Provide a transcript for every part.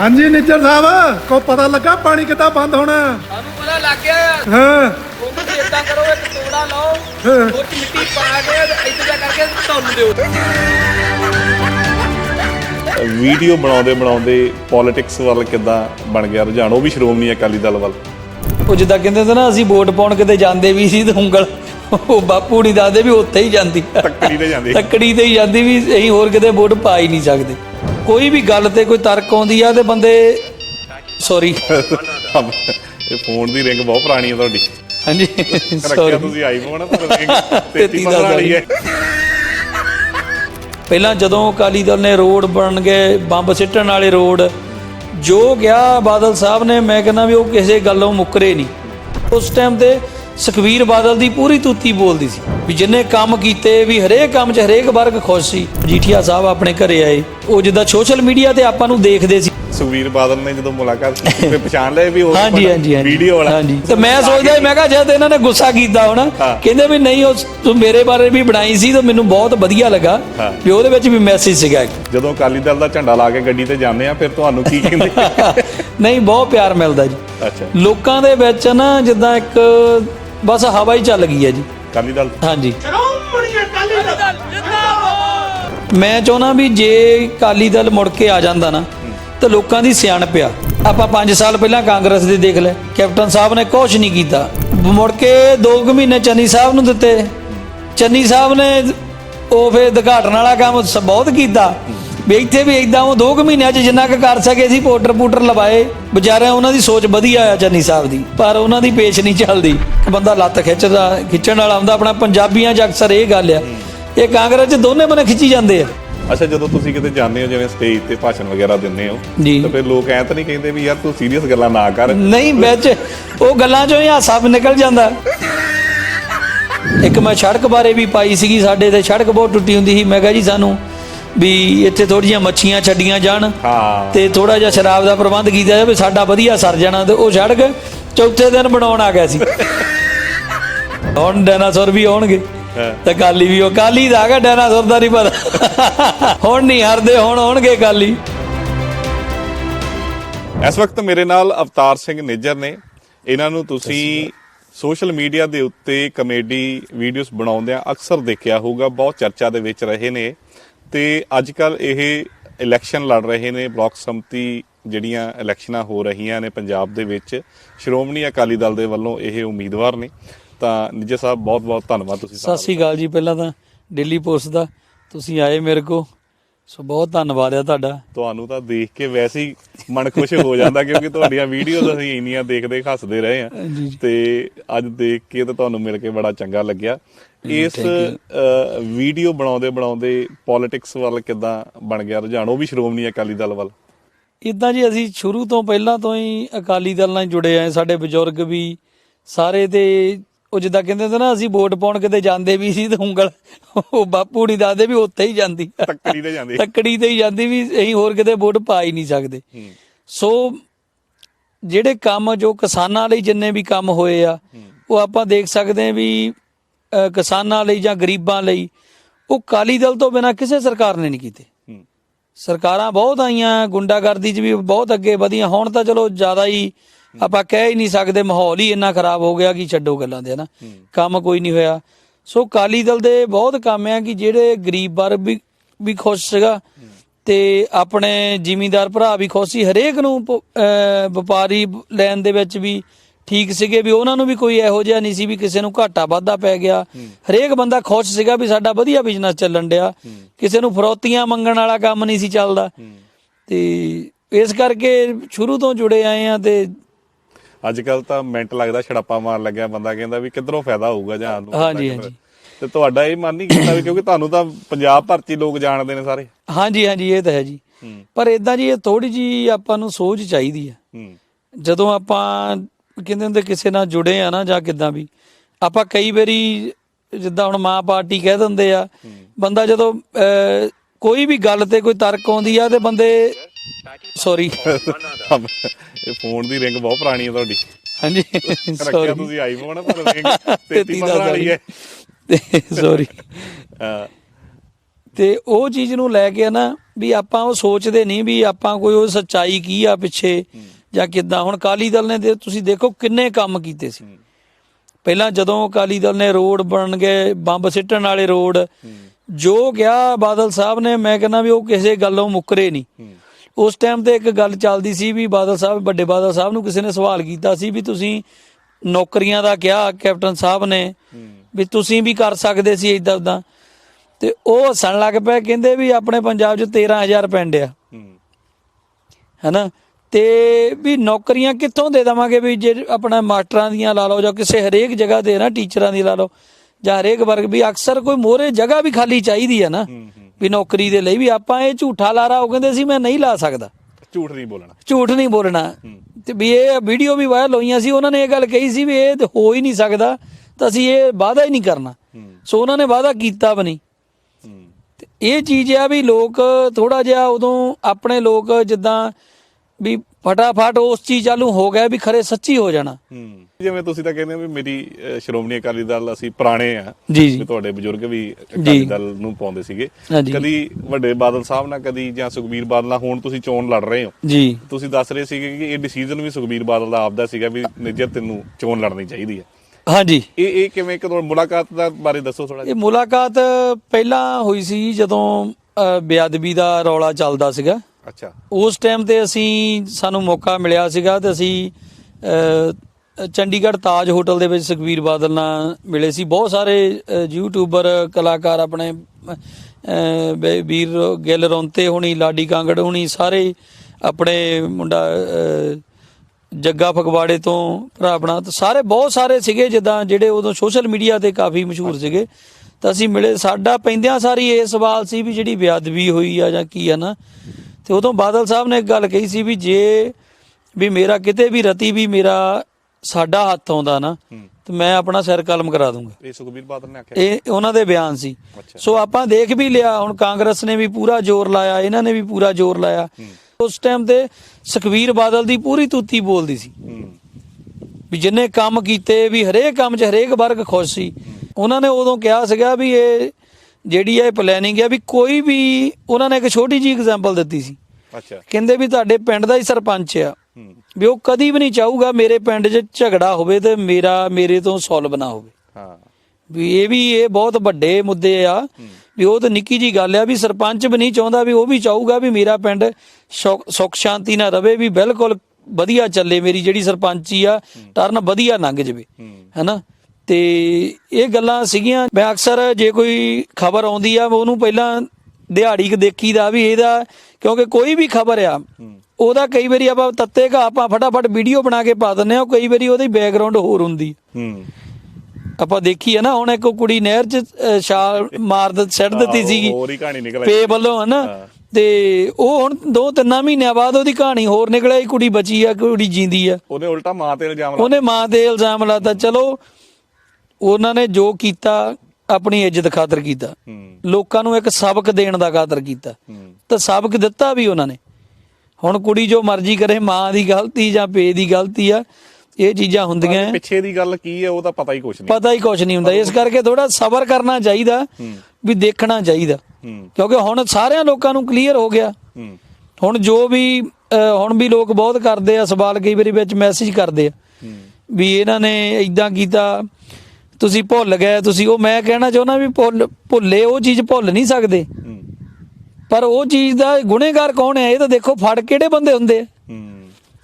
ਹਾਂਜੀ ਨਿੱਜਰ ਸਾਹਿਬ ਕੋ ਪਤਾ ਲੱਗਾ ਪਾਣੀ ਕਿੱਦਾਂ ਬੰਦ ਹੋਣਾ? ਸਾਨੂੰ ਪਤਾ ਲੱਗ ਗਿਆ। ਹਾਂ। ਉਹ ਤੁਸੀਂ ਇਦਾਂ ਕਰੋ ਇੱਕ ਤੋੜਾ ਲਾਓ ਹਾਂ। ਉਹ 'ਚ ਮਿੱਟੀ ਪਾ ਕੇ ਇਦਾਂ ਕਰਕੇ ਧੁੰਨ ਦਿਓ। ਵੀਡੀਓ ਬਣਾਉਂਦੇ ਬਣਾਉਂਦੇ ਪੋਲਿਟਿਕਸ ਵੱਲ ਕਿੱਦਾਂ ਬਣ ਗਿਆ? ਰੁਝਾਨ ਉਹ ਵੀ ਸ਼੍ਰੋਮਣੀ ਅਕਾਲੀ ਦਲ ਵੱਲ। ਉਹ ਜਿੱਦਾਂ ਕਹਿੰਦੇ ਹੁੰਦੇ ਨਾ ਅਸੀਂ ਵੋਟ ਪਾਉਣ ਕਿਤੇ ਜਾਂਦੇ ਵੀ ਸੀ ਤੇ ਉਂਗਲ ਉਹ ਬਾਪੂ ਨਹੀਂ ਦੱਸਦੇ ਵੀ ਉੱਥੇ ਹੀ ਜਾਂਦੀ। ਤੱਕੜੀ ਤੇ ਜਾਂਦੇ। ਤੱਕੜੀ ਤੇ ਹੀ ਜਾਂਦੀ ਵੀ ਅਸੀਂ ਹੋਰ ਕਿਤੇ ਵੋਟ ਪਾ ਹੀ ਨਹੀਂ ਸਕਦੇ। ਕੋਈ ਵੀ ਗੱਲ ਤੇ ਕੋਈ ਤਰਕ ਆਉਂਦੀ ਆ ਤੇ ਬੰਦੇ ਸੌਰੀ ਇਹ ਫੋਨ ਦੀ ਰਿੰਗ ਬਹੁਤ ਪੁਰਾਣੀ ਹੈ ਤੁਹਾਡੀ। ਹਾਂਜੀ ਰੱਖਿਆ ਸੌਰੀ ਤੁਸੀਂ ਆਈਫੋਨ ਆ ਪਰ ਰਿੰਗ 33 33 ਦਾ ਵਾਲੀ। ਹੈ ਪਹਿਲਾਂ ਜਦੋਂ ਅਕਾਲੀ ਦਲ ਨੇ ਰੋਡ ਬਣ ਗਏ ਬੰਬ ਸਿੱਟਣ ਵਾਲੇ ਰੋਡ ਜੋ ਗਿਆ ਬਾਦਲ ਸਾਹਿਬ ਨੇ ਮੈਂ ਕਹਿੰਦਾ ਵੀ ਉਹ ਕਿਸੇ ਗੱਲੋਂ ਮੁੱਕਰੇ ਨਹੀਂ। ਉਸ ਟਾਈਮ ਤੇ ਸੁਖਵੀਰ ਬਾਦਲ ਦੀ ਪੂਰੀ ਤੂਤੀ ਬੋਲਦੀ ਸੀ ਵੀ ਜਿੰਨੇ ਕੰਮ ਕੀਤੇ ਵੀ ਹਰੇਕ ਕੰਮ 'ਚ ਹਰੇਕ ਵਰਗ ਖੁਸ਼ ਸੀ। ਜੀਠੀਆ ਸਾਹਿਬ ਆਪਣੇ ਘਰੇ ਆਏ। ਉਹ ਜਿੱਦਾਂ ਸੋਸ਼ਲ ਮੀਡੀਆ ਤੇ ਆਪਾਂ ਨੂੰ ਦੇਖਦੇ ਸੀ। ਸੁਖਵੀਰ ਬਾਦਲ ਨੇ ਜਦੋਂ ਮੁਲਾਕਾਤ ਕੀਤੀ ਤੇ ਪਛਾਣ ਲਿਆ ਵੀ ਉਹ ਹਾਂਜੀ ਹਾਂਜੀ ਵੀਡੀਓ ਵਾਲਾ? ਹਾਂਜੀ। ਤੇ ਮੈਂ ਸੋਚਦਾ ਮੈਂ ਕਿਹਾ ਜਦ ਇਹਨਾਂ ਨੇ ਗੁੱਸਾ ਕੀਤਾ ਹੋਣਾ। ਕਹਿੰਦੇ ਵੀ ਨਹੀਂ ਉਹ ਤੂੰ ਮੇਰੇ ਬਾਰੇ ਵੀ ਬਣਾਈ ਸੀ ਤਾਂ ਮੈਨੂੰ ਬਹੁਤ ਵਧੀਆ ਲੱਗਾ। ਵੀ ਉਹਦੇ ਵਿੱਚ ਵੀ ਮੈਸੇਜ ਸੀਗਾ। ਜਦੋਂ ਅਕਾਲੀ ਦਲ ਦਾ ਝੰਡਾ ਲਾ ਕੇ ਗੱਡੀ ਤੇ ਜਾਂਦੇ ਆ ਫਿਰ ਤੁਹਾਨੂੰ ਕੀ ਕਹਿੰਦੇ? ਨਹੀਂ ਬਹੁਤ ਪਿਆਰ ਮਿਲਦਾ ਜੀ। ਅੱਛਾ। ਲੋਕਾਂ ਦੇ ਵਿੱਚ ਨਾ ਜਿੱਦਾਂ ਇੱਕ ਬਸ ਹਵਾ ਹੀ ਚੱਲ ਗਈ ਹੈ ਜੀ। ਅਕਾਲੀ ਦਲ? ਹਾਂਜੀ। ਮੈਂ ਚਾਹੁੰਦਾ ਵੀ ਜੇ ਕਾਲੀ ਦਲ ਮੁੜ ਕੇ ਆ ਜਾਂਦਾ ਨਾ ਤੇ ਲੋਕਾਂ ਦੀ ਸਿਆਣਪ ਆ। ਆਪਾਂ 5 ਸਾਲ ਪਹਿਲਾਂ ਕਾਂਗਰਸ ਦੇ ਦੇਖ ਲੈ ਕੈਪਟਨ ਸਾਹਿਬ ਨੇ ਕੁਝ ਨਹੀਂ ਕੀਤਾ। ਮੁੜ ਕੇ 2 ਮਹੀਨੇ ਚੰਨੀ ਸਾਹਿਬ ਨੂੰ ਦਿੱਤੇ। ਚੰਨੀ ਸਾਹਿਬ ਨੇ ਉਹ ਫੇਰ ਉਦਘਾਟਨ ਵਾਲਾ ਕੰਮ ਬਹੁਤ ਕੀਤਾ। ਵੀ ਇੱਥੇ ਵੀ ਇਦਾਂ ਉਹ 2 ਮਹੀਨਿਆਂ 'ਚ ਜਿੰਨਾ ਕੁ ਕਰ ਸਕੇ ਸੀ ਪੋਟਰ ਪੂਟਰ ਲਵਾਏ। ਵਿਚਾਰਿਆਂ ਉਹਨਾਂ ਦੀ ਸੋਚ ਵਧੀਆ ਆ ਚੰਨੀ ਸਾਹਿਬ ਦੀ ਪਰ ਉਹਨਾਂ ਦੀ ਪੇਸ਼ ਨਹੀਂ ਚੱਲਦੀ। ਬੰਦਾ ਲੱਤ ਖਿੱਚਦਾ ਖਿੱਚਣ ਵਾਲਾ ਹੁੰਦਾ ਆਪਣਾ ਪੰਜਾਬੀਆਂ 'ਚ ਅਕਸਰ ਇਹ ਗੱਲ ਆ। ਇਹ ਕਾਂਗਰਸ 'ਚ ਦੋਨੇ ਬੰਨੇ ਖਿੱਚੀ ਜਾਂਦੇ ਆ। ਅੱਛਾ ਜਦੋਂ ਤੁਸੀਂ ਕਿਤੇ ਜਾਂਦੇ ਹੋ ਜਿਵੇਂ ਸਟੇਜ ਤੇ ਭਾਸ਼ਣ ਵਗੈਰਾ ਦਿੰਦੇ ਹੋ ਤਾਂ ਫਿਰ ਲੋਕ ਐਂ ਤਾਂ ਨਹੀਂ ਕਹਿੰਦੇ ਵੀ ਯਾਰ ਤੂੰ ਸੀਰੀਅਸ ਗੱਲਾਂ ਨਾ ਕਰ। ਨਹੀਂ ਵਿੱਚ ਉਹ ਗੱਲਾਂ ਚੋਂ ਹੀ ਹਾਸਾ ਵੀ ਨਿਕਲ ਜਾਂਦਾ। ਇੱਕ ਮੈਂ ਸੜਕ ਬਾਰੇ ਵੀ ਪਾਈ ਸੀਗੀ ਸਾਡੇ ਤੇ ਸੜਕ ਬਹੁਤ ਟੁੱਟੀ ਹੁੰਦੀ ਸੀ। ਮੈਂ ਕਿਹਾ ਜੀ ਸਾਨੂੰ ਵੀ ਇੱਥੇ ਥੋੜੀਆਂ ਮੱਛੀਆਂ ਛੱਡੀਆਂ ਜਾਣ ਹਾਂ। ਤੇ ਥੋੜਾ ਜਿਹਾ ਸ਼ਰਾਬ ਦਾ ਪ੍ਰਬੰਧ ਕੀਤਾ ਜਾਵੇ ਸਾਡਾ ਵਧੀਆ ਸਰ ਜਾਣਾ ਤੇ ਉਹ ਸੜਕ ਚੌਥੇ ਦਿਨ ਬਣਾਉਣ ਆ ਗਿਆ ਸੀ ਹੁਣ ਡਾਇਨਾਸੌਰ ਵੀ ਆਉਣਗੇ। ਤੇ ਕਾਲੀ ਵੀ ਉਹ ਕਾਲੀ ਦਾ ਗਿਆ ਡਾਇਨਾਸੌਰ ਦਾ ਨਹੀਂ ਪਤਾ। ਹੁਣ ਨਹੀਂ ਹਰਦੇ ਹੁਣ ਆਉਣਗੇ ਕਾਲੀ ਇਸ ਵਕਤ ਮੇਰੇ ਨਾਲ ਅਵਤਾਰ ਸਿੰਘ ਨਿੱਜਰ ਨੇ। ਇਹਨਾਂ ਨੂੰ ਤੁਸੀਂ ਸੋਸ਼ਲ ਮੀਡੀਆ ਦੇ ਉੱਤੇ ਕਮੇਡੀ ਵੀਡੀਓਜ਼ ਬਣਾਉਂਦਿਆਂ ਅਕਸਰ ਦੇਖਿਆ ਹੋਊਗਾ। ਬਹੁਤ ਚਰਚਾ ਦੇ ਵਿੱਚ ਰਹੇ ਨੇ। ਤੇ ਅੱਜ ਕੱਲ ਇਹ ਇਲੈਕਸ਼ਨ ਲੜ ਰਹੇ ਨੇ ਬਲਾਕ ਸੰਮਤੀ ਜਿਹੜੀਆਂ ਇਲੈਕਸ਼ਨਾਂ ਹੋ ਰਹੀਆਂ ਨੇ ਪੰਜਾਬ ਦੇ ਵਿੱਚ ਸ਼੍ਰੋਮਣੀ ਅਕਾਲੀ ਦਲ ਦੇ ਵੱਲੋਂ ਇਹ ਉਮੀਦਵਾਰ ਨੇ। ਤਾਂ ਨਿੱਜਰ ਸਾਹਿਬ ਬਹੁਤ ਬਹੁਤ ਧੰਨਵਾਦ ਤੁਸੀਂ ਸਤਿ ਸ੍ਰੀ ਅਕਾਲ ਜੀ ਪਹਿਲਾਂ ਤਾਂ ਦਿੱਲੀ ਪੋਸਟ ਦਾ ਤੁਸੀਂ ਆਏ ਮੇਰੇ ਕੋ ਸੋ ਬਹੁਤ ਧੰਨਵਾਦ ਹੈ ਤੁਹਾਡਾ। ਤੁਹਾਨੂੰ ਤਾਂ ਦੇਖ ਕੇ ਵੈਸੇ ਹੀ ਮਨ ਖੁਸ਼ ਹੋ ਜਾਂਦਾ ਕਿਉਂਕਿ ਤੁਹਾਡੀਆਂ ਵੀਡੀਓਜ਼ ਅਸੀਂ ਇੰਨੀਆਂ ਦੇਖਦੇ ਹੱਸਦੇ ਰਹੇ ਆ। ਤੇ ਅੱਜ ਦੇਖ ਕੇ ਤਾਂ ਤੁਹਾਨੂੰ ਮਿਲ ਕੇ ਬੜਾ ਚੰਗਾ ਲੱਗਿਆ। ਇਸ ਵੀਡੀਓ ਬਣਾਉਂਦੇ ਬਣਾਉਂਦੇ ਪੋਲਿਟਿਕਸ ਵੱਲ ਕਿੱਦਾਂ ਬਣ ਗਿਆ ਰੁਝਾਨ? ਉਹ ਵੀ ਸ਼੍ਰੋਮਣੀ ਅਕਾਲੀ ਦਲ ਵੱਲ। ਇਦਾਂ ਜੀ ਅਸੀਂ ਸ਼ੁਰੂ ਤੋਂ ਪਹਿਲਾਂ ਤੋਂ ਹੀ ਅਕਾਲੀ ਦਲ ਨਾਲ ਜੁੜੇ ਆਏ ਸਾਡੇ ਬਜ਼ੁਰਗ ਵੀ ਸਾਰੇ ਤੇ ਉਹ ਜਿੱਦਾਂ ਕਹਿੰਦੇ ਹੁੰਦੇ ਨਾ ਅਸੀਂ ਵੋਟ ਪਾਉਣ ਕਿਤੇ ਜਾਂਦੇ ਵੀ ਸੀ ਤੇ ਉਂਗਲ ਉਹ ਬਾਪੂ ਨਹੀਂ ਦੱਸਦੇ ਵੀ ਉੱਥੇ ਹੀ ਜਾਂਦੀ। ਆ। ਤੱਕੜੀ ਤੇ ਜਾਂਦੇ। ਤੱਕੜੀ ਤੇ ਹੀ ਜਾਂਦੀ ਵੀ ਅਸੀਂ ਹੋਰ ਕਿਤੇ ਵੋਟ ਪਾ ਹੀ ਨਹੀਂ ਸਕਦੇ। ਸੋ ਜਿਹੜੇ ਕੰਮ ਜੋ ਕਿਸਾਨਾਂ ਲਈ ਜਿੰਨੇ ਵੀ ਕੰਮ ਹੋਏ ਆ ਉਹ ਆਪਾਂ ਦੇਖ ਸਕਦੇ ਹਾਂ ਵੀ ਕਿਸਾਨਾਂ ਲਈ ਜਾਂ ਗਰੀਬਾਂ ਲਈ ਉਹ ਕਾਲੀ ਦਲ ਤੋਂ ਬਿਨਾ ਕਿਸੇ ਸਰਕਾਰ ਨੇ ਨਹੀਂ ਕੀਤੇ। ਸਰਕਾਰਾਂ ਬਹੁਤ ਆਈਆਂ ਗੁੰਡਾਗਰਦੀ 'ਚ ਵੀ ਬਹੁਤ ਅੱਗੇ ਵਧੀਆਂ। ਹੁਣ ਤਾਂ ਚਲੋ ਜ਼ਿਆਦਾ ਹੀ ਆਪਾਂ ਕਹਿ ਹੀ ਨਹੀਂ ਸਕਦੇ ਮਾਹੌਲ ਹੀ ਇੰਨਾ ਖਰਾਬ ਹੋ ਗਿਆ ਕਿ ਛੱਡੋ ਗੱਲਾਂ ਦੇ ਹਨਾ। ਕੰਮ ਕੋਈ ਨਹੀਂ ਹੋਇਆ। ਸੋ ਕਾਲੀ ਦਲ ਦੇ ਬਹੁਤ ਕੰਮ ਆ ਕਿ ਜਿਹੜੇ ਗਰੀਬ ਵਰਗ ਵੀ ਵੀ ਖੁਸ਼ ਸੀਗਾ ਤੇ ਆਪਣੇ ਜ਼ਿਮੀਂਦਾਰ ਭਰਾ ਵੀ ਖੁਸ਼ ਸੀ। ਹਰੇਕ ਨੂੰ ਵਪਾਰੀ ਲੈਣ ਦੇ ਵਿੱਚ ਵੀ ਠੀਕ ਸੀਗੇ ਵੀ ਉਹਨਾਂ ਨੂੰ ਵੀ ਕੋਈ ਇਹੋ ਜਿਹਾ ਨਹੀਂ ਸੀ ਵੀ ਕਿਸੇ ਨੂੰ ਘਾਟਾ ਵਾਧਾ ਪੈ ਗਿਆ। ਹਰੇਕ ਬੰਦਾ ਖੁਸ਼ ਸੀਗਾ ਵੀ ਸਾਡਾ ਵਧੀਆ ਬਿਜ਼ਨਸ ਚੱਲਣ ਡਿਆ। ਕਿਸੇ ਨੂੰ ਫਰੋਤੀਆਂ ਮੰਗਣ ਵਾਲਾ ਕੰਮ ਨਹੀਂ ਸੀ ਚੱਲਦਾ। ਤੇ ਇਸ ਕਰਕੇ ਸ਼ੁਰੂ ਤੋਂ ਜੁੜੇ ਆਏ ਆ ਤੇ ਅੱਜ ਕੱਲ ਤਾਂ ਮਿੰਟ ਲੱਗਦਾ ਛੜਾਪਾ ਮਾਰ ਲੱਗਿਆ ਬੰਦਾ ਕਹਿੰਦਾ ਵੀ ਕਿੱਧਰੋਂ ਫਾਇਦਾ ਹੋਊਗਾ ਜਾਂ ਨੂੰ ਹਾਂਜੀ, ਹਾਂਜੀ। ਤੇ ਤੁਹਾਡਾ ਇਹ ਮਨ ਨਹੀਂ ਕੀਤਾ ਵੀ ਕਿਉਂਕਿ ਤੁਹਾਨੂੰ ਤਾਂ ਪੰਜਾਬ ਭਰ 'ਚ ਲੋਕ ਜਾਣਦੇ ਨੇ ਸਾਰੇ। ਹਾਂਜੀ ਹਾਂਜੀ ਇਹ ਤਾਂ ਹੈ ਜੀ। ਪਰ ਇਦਾਂ ਜੀ ਇਹ ਥੋੜੀ ਜੀ ਆਪਾਂ ਨੂੰ ਸੋਚ ਚਾਹੀਦੀ ਆ ਹੂੰ। ਜਦੋਂ ਆਪਾਂ ਕਹਿੰਦੇ ਹੁੰਦੇ ਕਿਸੇ ਨਾਲ ਜੁੜੇ ਆ ਨਾ ਜਾਂ ਕਿਦਾਂ ਵੀ। ਆਪਾਂ ਕਈ ਵਾਰੀ ਜਿੱਦਾਂ ਹੁਣ ਮਾਂ ਪਾਰਟੀ ਕਹਿ ਦਿੰਦੇ ਆ ਬੰਦਾ ਜਦੋਂ ਕੋਈ ਵੀ ਗੱਲ ਤੇ ਕੋਈ ਤਰਕ ਆਉਂਦੀ ਆ ਤੇ ਬੰਦੇ ਸੌਰੀ ਇਹ ਫੋਨ ਦੀ ਰਿੰਗ ਬਹੁਤ ਪੁਰਾਣੀ ਹੈ ਤੁਹਾਡੀ। ਹਾਂਜੀ ਸੌਰੀ ਤੁਸੀਂ ਆਈਫੋਨ ਪਰ ਰਿੰਗ 33 ਵਾਲੀ ਹੈ। ਸੌਰੀ ਤੇ ਉਹ ਚੀਜ਼ ਨੂੰ ਲੈ ਕੇ ਨਾ ਵੀ ਆਪਾਂ ਉਹ ਸੋਚਦੇ ਨਹੀਂ ਵੀ ਆਪਾਂ ਕੋਈ ਉਹ ਸੱਚਾਈ ਕੀ ਆ ਪਿੱਛੇ। ਜਾਂ ਕਿੱਦਾਂ? ਹੁਣ ਕਾਲੀ ਦਲ ਨੇ ਤੁਸੀਂ ਦੇਖੋ ਕਿੰਨੇ ਕੰਮ ਕੀਤੇ ਸੀ। ਪਹਿਲਾਂ ਜਦੋਂ ਅਕਾਲੀ ਦਲ ਨੇ ਰੋਡ ਬਣ ਗਏ ਬੰਬ ਸਿੱਟਣ ਵਾਲੇ ਰੋਡ ਜੋ ਗਿਆ ਬਾਦਲ ਸਾਹਿਬ ਨੇ ਮੈਂ ਕਹਿੰਦਾ ਵੀ ਉਹ ਕਿਸੇ ਗੱਲੋਂ ਮੁੱਕਰੇ ਨਹੀਂ। ਉਸ ਟਾਈਮ ਤੇ ਇੱਕ ਗੱਲ ਚੱਲਦੀ ਸੀ ਵੀ ਬਾਦਲ ਸਾਹਿਬ ਵੱਡੇ ਬਾਦਲ ਸਾਹਿਬ ਨੂੰ ਕਿਸੇ ਨੇ ਸਵਾਲ ਕੀਤਾ ਸੀ ਵੀ ਤੁਸੀਂ ਨੌਕਰੀਆਂ ਦਾ ਕਿਹਾ ਕੈਪਟਨ ਸਾਹਿਬ ਨੇ ਵੀ ਤੁਸੀਂ ਵੀ ਕਰ ਸਕਦੇ ਸੀ ਇਦਾਂ ਉਦਾਂ ਤੇ ਉਹ ਹੱਸਣ ਲੱਗ ਪਏ ਕਹਿੰਦੇ ਵੀ ਆਪਣੇ ਪੰਜਾਬ 'ਚ 13000 ਪਿੰਡ ਆ। ਹੈਨਾ? ਤੇ ਵੀ ਨੌਕਰੀਆਂ ਕਿੱਥੋਂ ਦੇ ਦਵਾਂਗੇ ਵੀ ਜੇ ਆਪਣਾ ਮਾਸਟਰਾਂ ਦੀਆਂ ਲਾ ਲਓ ਜਾਂ ਕਿਸੇ ਹਰੇਕ ਜਗ੍ਹਾ ਤੇ ਨਾ ਟੀਚਰਾਂ ਦੀ ਲਾ ਲਓ ਜਾਂ ਹਰੇਕ ਵਰਗ ਵੀ ਅਕਸਰ ਕੋਈ ਮੋਰੇ ਜਗ੍ਹਾ ਵੀ ਖਾਲੀ ਚਾਹੀਦੀ ਆ ਨਾ ਵੀ ਨੌਕਰੀ ਦੇ ਲਈ ਵੀ ਆਪਾਂ ਇਹ ਝੂਠਾ ਲਾਰਾ ਉਹ ਕਹਿੰਦੇ ਸੀ ਮੈਂ ਨਹੀਂ ਲਾ ਸਕਦਾ। ਝੂਠ ਨਹੀਂ ਬੋਲਣਾ। ਝੂਠ ਨਹੀਂ ਬੋਲਣਾ। ਤੇ ਵੀ ਇਹ ਵੀਡੀਓ ਵੀ ਵਾਇਰਲ ਹੋਈਆਂ ਸੀ ਉਹਨਾਂ ਨੇ ਇਹ ਗੱਲ ਕਹੀ ਸੀ ਵੀ ਇਹ ਤਾਂ ਹੋ ਹੀ ਨਹੀਂ ਸਕਦਾ ਤਾਂ ਅਸੀਂ ਇਹ ਵਾਅਦਾ ਹੀ ਨਹੀਂ ਕਰਨਾ। ਸੋ ਉਹਨਾਂ ਨੇ ਵਾਅਦਾ ਕੀਤਾ ਵੀ ਨਹੀਂ। ਤੇ ਇਹ ਚੀਜ਼ ਆ ਵੀ ਲੋਕ ਥੋੜਾ ਜਿਹਾ ਉਦੋਂ ਆਪਣੇ ਲੋਕ ਜਿੱਦਾਂ ਵੀ ਫਟਾਫਟ ਉਸ ਚੀਜ਼ ਚਾਲੂ ਹੋ ਗਿਆ ਵੀ ਖਰੇ ਸੱਚੀ ਹੋ ਜਾਣਾ। ਜਿਵੇਂ ਤੁਸੀਂ ਤਾਂ ਕਹਿੰਦੇ ਹੋ ਵੀ ਮੇਰੀ ਸ਼੍ਰੋਮਣੀ ਅਕਾਲੀ ਦਲ ਅਸੀਂ ਪੁਰਾਣੇ ਆ। ਵੀ ਤੁਹਾਡੇ ਬਜ਼ੁਰਗ ਵੀ ਅਕਾਲੀ ਦਲ ਨੂੰ ਪਾਉਂਦੇ ਸੀਗੇ। ਕਦੀ ਵੱਡੇ ਬਾਦਲ ਸਾਹਿਬ ਨਾਲ ਕਦੀ ਜਾਂ ਸੁਖਬੀਰ ਬਾਦਲ ਨਾਲ ਹੁਣ ਤੁਸੀਂ ਚੋਣ ਲੜ ਰਹੇ ਹੋ। ਜੀ। ਤੁਸੀਂ ਦੱਸ ਰਹੇ ਸੀਗੇ ਕਿ ਇਹ ਡਿਸੀਜਨ ਵੀ ਸੁਖਬੀਰ ਬਾਦਲ ਦਾ ਆਪਦਾ ਸੀਗਾ ਵੀ ਨਿੱਜਰ ਤੈਨੂੰ ਚੋਣ ਲੜਨੀ ਚਾਹੀਦੀ ਹੈ। ਹਾਂਜੀ। ਇਹ ਇਹ ਕਿਵੇਂ ਕਦੋਂ ਮੁਲਾਕਾਤ ਦਾ ਬਾਰੇ ਦੱਸੋ ਥੋੜਾ ਇਹ ਮੁਲਾਕਾਤ ਪਹਿਲਾਂ ਹੋਈ ਸੀ ਜਦੋਂ ਅ, ਬੇਅਦਬੀ ਦਾ ਰੌਲਾ ਚੱਲਦਾ ਸੀਗਾ। ਅੱਛਾ। ਉਸ ਟਾਈਮ ਤੇ ਅਸੀਂ ਸਾਨੂੰ ਮੌਕਾ ਮਿਲਿਆ ਸੀਗਾ ਤੇ ਅਸੀਂ ਚੰਡੀਗੜ੍ਹ ਤਾਜ ਹੋਟਲ ਦੇ ਵਿੱਚ ਸੁਖਬੀਰ ਬਾਦਲ ਨਾਲ ਮਿਲੇ ਸੀ। ਬਹੁਤ ਸਾਰੇ ਯੂਟਿਊਬਰ ਕਲਾਕਾਰ ਆਪਣੇ ਅ, ਵੀਰ ਗਿੱਲ ਰੌਂਤੇ ਹੋਣੀ ਲਾਡੀ ਕਾਂਗੜ ਹੋਣੀ ਸਾਰੇ ਆਪਣੇ ਮੁੰਡਾ ਜੱਗਾ ਫਗਵਾੜੇ ਤੋਂ ਭਰਾ ਆਪਣਾ ਸਾਰੇ ਬਹੁਤ ਸਾਰੇ ਸੀਗੇ ਜਿੱਦਾਂ ਜਿਹੜੇ ਉਦੋਂ ਸੋਸ਼ਲ ਮੀਡੀਆ ਤੇ ਕਾਫੀ ਮਸ਼ਹੂਰ ਸੀਗੇ। ਤਾਂ ਅਸੀਂ ਮਿਲੇ ਸਾਡਾ ਪੈਂਦਿਆਂ ਸਾਰੀ ਇਹ ਸਵਾਲ ਸੀ ਵੀ ਜਿਹੜੀ ਬੇਅਦਬੀ ਹੋਈ ਆ ਜਾਂ ਕੀ ਆ ਨਾ ਤੇ ਉਦੋਂ ਬਾਦਲ ਸਾਹਿਬ ਨੇ ਇੱਕ ਗੱਲ ਕਹੀ ਸੀ ਵੀ ਜੇ ਵੀ ਮੇਰਾ ਕਿਤੇ ਵੀ ਰਤੀ ਵੀ ਮੇਰਾ ਸਾਡਾ ਹੱਥ ਆਉਂਦਾ ਨਾ ਤੇ ਮੈਂ ਆਪਣਾ ਸਿਰ ਕਲਮ ਕਰਾ ਦੂੰਗਾ। ਇਹ ਸੁਖਬੀਰ ਬਾਦਲ ਨੇ ਆਖਿਆ। ਇਹ ਉਹਨਾਂ ਦੇ ਬਿਆਨ ਸੀ। ਸੋ ਆਪਾਂ ਦੇਖ ਵੀ ਲਿਆ ਹੁਣ ਕਾਂਗਰਸ ਨੇ ਵੀ ਪੂਰਾ ਜ਼ੋਰ ਲਾਇਆ ਇਹਨਾਂ ਨੇ ਵੀ ਪੂਰਾ ਜ਼ੋਰ ਲਾਇਆ। ਉਸ ਟਾਈਮ ਤੇ ਸੁਖਬੀਰ ਬਾਦਲ ਦੀ ਪੂਰੀ ਤੂਤੀ ਬੋਲਦੀ ਸੀ। ਵੀ ਜਿੰਨੇ ਕੰਮ ਕੀਤੇ ਵੀ ਹਰੇਕ ਕੰਮ 'ਚ ਹਰੇਕ ਵਰਗ ਖੁਸ਼ ਸੀ। ਉਹਨਾਂ ਨੇ ਉਦੋਂ ਕਿਹਾ ਸੀਗਾ ਵੀ ਇਹ ਜਿਹੜੀ ਇਹ ਪਲੈਨਿੰਗ ਹੈ ਵੀ ਕੋਈ ਵੀ ਉਹਨਾਂ ਨੇ ਇੱਕ ਛੋਟੀ ਜੀ ਐਗਜ਼ਾਮਪਲ ਦਿੱਤੀ ਸੀ। ਅੱਛਾ। ਕਹਿੰਦੇ ਵੀ ਤੁਹਾਡੇ ਪਿੰਡ ਦਾ ਹੀ ਸਰਪੰਚ ਆ। ਵੀ ਉਹ ਕਦੀ ਵੀ ਨਹੀਂ ਚਾਹੂਗਾ ਮੇਰੇ ਪਿੰਡ 'ਚ ਝਗੜਾ ਹੋਵੇ ਤੇ ਮੇਰਾ ਮੇਰੇ ਤੋਂ ਸੋਲਵ ਨਾ ਹੋਵੇ। ਹਾਂ। ਵੀ ਇਹ ਵੀ ਇਹ ਬਹੁਤ ਵੱਡੇ ਮੁੱਦੇ ਆ। ਵੀ ਉਹ ਤਾਂ ਨਿੱਕੀ ਜੀ ਗੱਲ ਆ ਵੀ ਸਰਪੰਚ ਵੀ ਨਹੀਂ ਚਾਹੁੰਦਾ ਵੀ ਉਹ ਵੀ ਚਾਹੂਗਾ ਵੀ ਮੇਰਾ ਪਿੰਡ ਸੁੱਖ ਸੁੱਖ ਸ਼ਾਂਤੀ ਨਾਲ ਰਵੇ ਵੀ ਬਿਲਕੁਲ ਵਧੀਆ ਚੱਲੇ ਮੇਰੀ ਜਿਹੜੀ ਸਰਪੰਚੀ ਆ ਟਰਨ ਵਧੀਆ ਲੰਘ ਜਵੇ। ਹੈਨਾ? ਤੇ ਇਹ ਗੱਲਾਂ ਸੀਗੀਆਂ। ਮੈਂ ਅਕਸਰ ਜੇ ਕੋਈ ਖਬਰ ਆਉਂਦੀ ਆ ਉਹਨੂੰ ਪਹਿਲਾਂ ਦਿਹਾੜੀ ਕ ਦੇਖੀਦਾ ਵੀ ਇਹਦਾ ਕਿਉਂਕਿ ਕੋਈ ਵੀ ਖਬਰ ਆ ਉਹਦਾ ਕਈ ਵਾਰੀ ਆਪਾਂ ਤੱਤੇ ਘਾ ਆਪਾਂ ਫਟਾਫਟ ਵੀਡੀਓ ਬਣਾ ਕੇ ਪਾ ਦਿੰਨੇ ਆ ਕਈ ਵਾਰੀ ਉਹਦੀ ਬੈਕਗ੍ਰਾਉਂਡ ਹੋਰ ਹੁੰਦੀ। ਆਪਾਂ ਦੇਖੀ ਹੈ ਨਾ ਹੁਣ ਇੱਕ ਕੁੜੀ ਨਹਿਰ 'ਚ ਛਾਲ ਮਾਰ ਦਿੱਤ ਛੱਡ ਦਿੱਤੀ ਆਹੋ, ਸੀਗੀ। ਹੋਰ ਹੀ ਕਹਾਣੀ ਨਿਕਲ ਆਈ। ਪੇ ਵੱਲੋਂ ਹਨਾ। ਤੇ ਉਹ ਹੁਣ ਦੋ ਤਿੰਨਾਂ ਮਹੀਨਿਆਂ ਬਾਅਦ ਉਹਦੀ ਕਹਾਣੀ ਹੋਰ ਨਿਕਲਿਆ ਕੁੜੀ ਬਚੀ ਆ ਕੁੜੀ ਜਿੰਦੀ ਆ। ਉਹਨੇ ਉਲਟਾ ਮਾਂ ਤੇ ਇਲਜ਼ਾਮ ਲਾ ਉਹਨੇ ਮਾਂ ਤੇ ਇਲਜ਼ਾਮ ਲਾਤਾ ਚਲੋ ਉਹਨਾਂ ਨੇ ਜੋ ਕੀਤਾ ਆਪਣੀ ਇੱਜ਼ਤ ਖਾਤਰ ਕੀਤਾ। ਲੋਕਾਂ ਨੂੰ ਇੱਕ ਸਬਕ ਦੇਣ ਦਾ ਖਾਤਰ ਕੀਤਾ। ਤਾਂ ਸਬਕ ਦਿੱਤਾ ਵੀ ਉਹਨਾਂ ਨੇ। ਹੁਣ ਕੁੜੀ ਜੋ ਮਰਜ਼ੀ ਕਰੇ ਮਾਂ ਦੀ ਗਲਤੀ ਜਾਂ ਪੇ ਦੀ ਗਲਤੀ ਆ ਇਹ ਚੀਜ਼ਾਂ ਹੁੰਦੀਆਂ। ਪਿੱਛੇ ਦੀ ਗੱਲ ਕੀ ਹੈ ਉਹ ਤਾਂ ਪਤਾ ਹੀ ਕੁਛ ਨਹੀਂ। ਪਤਾ ਹੀ ਕੁਝ ਨਹੀਂ ਹੁੰਦਾ। ਇਸ ਕਰਕੇ ਥੋੜਾ ਸਬਰ ਕਰਨਾ ਚਾਹੀਦਾ ਵੀ ਦੇਖਣਾ ਚਾਹੀਦਾ। ਕਿਉਂਕਿ ਹੁਣ ਸਾਰਿਆਂ ਲੋਕਾਂ ਨੂੰ ਕਲੀਅਰ ਹੋ ਗਿਆ। ਹੁਣ ਜੋ ਵੀ ਹੁਣ ਵੀ ਲੋਕ ਬਹੁਤ ਕਰਦੇ ਆ ਸਵਾਲ ਕਈ ਵਾਰੀ ਵਿੱਚ ਮੈਸੇਜ ਕਰਦੇ ਆ। ਵੀ ਇਹਨਾਂ ਨੇ ਇਦਾਂ ਕੀਤਾ ਤੁਸੀਂ ਭੁੱਲ ਗਏ ਤੁਸੀਂ ਉਹ ਮੈਂ ਕਹਿਣਾ ਚਾਹੁੰਦਾ ਵੀ ਭੁੱਲ ਭੁੱਲੇ ਉਹ ਚੀਜ਼ ਭੁੱਲ ਨਹੀਂ ਸਕਦੇ। ਪਰ ਉਹ ਚੀਜ਼ ਦਾ ਗੁਨੇਗਾਰ ਕੌਣ ਹੈ? ਇਹ ਤਾਂ ਦੇਖੋ ਫੜ ਕਿਹੜੇ ਬੰਦੇ ਹੁੰਦੇ ਆ? ਹੂੰ।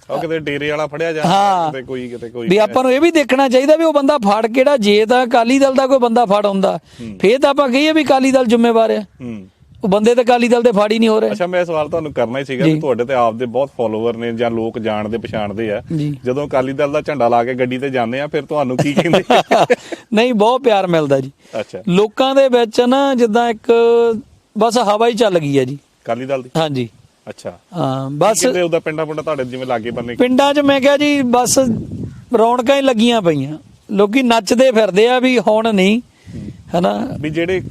ਉਹ ਕਿਤੇ ਡੇਰੇ ਵਾਲਾ ਫੜਿਆ ਹਾਂ। ਜਾਂਦਾ ਕਿਤੇ ਕੋਈ ਕਿਤੇ ਕੋਈ ਵੀ ਆਪਾਂ ਨੂੰ ਇਹ ਵੀ ਦੇਖਣਾ ਚਾਹੀਦਾ ਵੀ ਉਹ ਬੰਦਾ ਫੜ ਕਿਹੜਾ ਜੇ ਤਾਂ ਅਕਾਲੀ ਦਲ ਦਾ ਕੋਈ ਬੰਦਾ ਫੜ ਹੁੰਦਾ ਫੇਰ ਤਾਂ ਆਪਾਂ ਕਹੀਏ ਵੀ ਅਕਾਲੀ ਦਲ ਜ਼ਿੰਮੇਵਾਰ ਹੂੰ। ਉਹ ਬੰਦੇ ਤਾਂ ਅਕਾਲੀ ਦਲ ਦੇ ਫੜ ਨਹੀਂ ਹੋ ਰਹੇ। ਅੱਛਾ ਮੈਂ ਇਹ ਸਵਾਲ ਤੁਹਾਨੂੰ ਕਰਨਾ ਹੀ ਸੀਗਾ। ਵੀ ਤੁਹਾਡੇ ਤੇ ਆਪਦੇ ਬਹੁਤ ਫਾਲੋਅਰ ਨੇ ਜਾਂ ਲੋਕ ਜਾਣਦੇ ਪਛਾਣਦੇ ਆ। ਜਦੋਂ ਅਕਾਲੀ ਦਲ ਦਾ ਝੰਡਾ ਲਾ ਕੇ ਗੱਡੀ ਤੇ ਜਾਂਦੇ ਆ ਫਿਰ ਤੁਹਾਨੂੰ ਕੀ ਕਹਿੰਦੇ? ਨਹੀਂ ਬਹੁਤ ਪਿਆਰ ਮਿਲਦਾ ਜੀ। ਅੱਛਾ। ਲੋਕਾਂ ਦੇ ਵਿੱਚ ਨਾ ਜਿੱਦਾਂ ਇੱਕ ਬਸ ਹਵਾ ਹੀ ਚੱਲ ਗਈ ਹੈ ਜੀ। ਅਕਾਲੀ ਦਲ ਦੀ? ਹਾਂਜੀ। ਅੱਛਾ। ਹਾਂ ਬਸ ਕਿਤੇ ਉਹਦਾ ਪਿੰਡਾਂ ਪੁੰਡਾਂ ਤੁਹਾਡੇ ਜਿਵੇਂ ਲਾਗੇ ਬੰਨੇ? ਪਿੰਡਾਂ 'ਚ ਮੈਂ ਕਿਹਾ ਜੀ ਬਸ ਰੌਣਕਾਂ ਹੀ ਲੱਗੀਆਂ ਪਈਆਂ। ਲੋਕੀ ਨੱਚਦੇ ਫਿਰਦੇ ਆ ਵੀ ਹੁਣ ਨਹੀਂ। ਹਨਾ? ਵੀ ਜਿਹੜੇ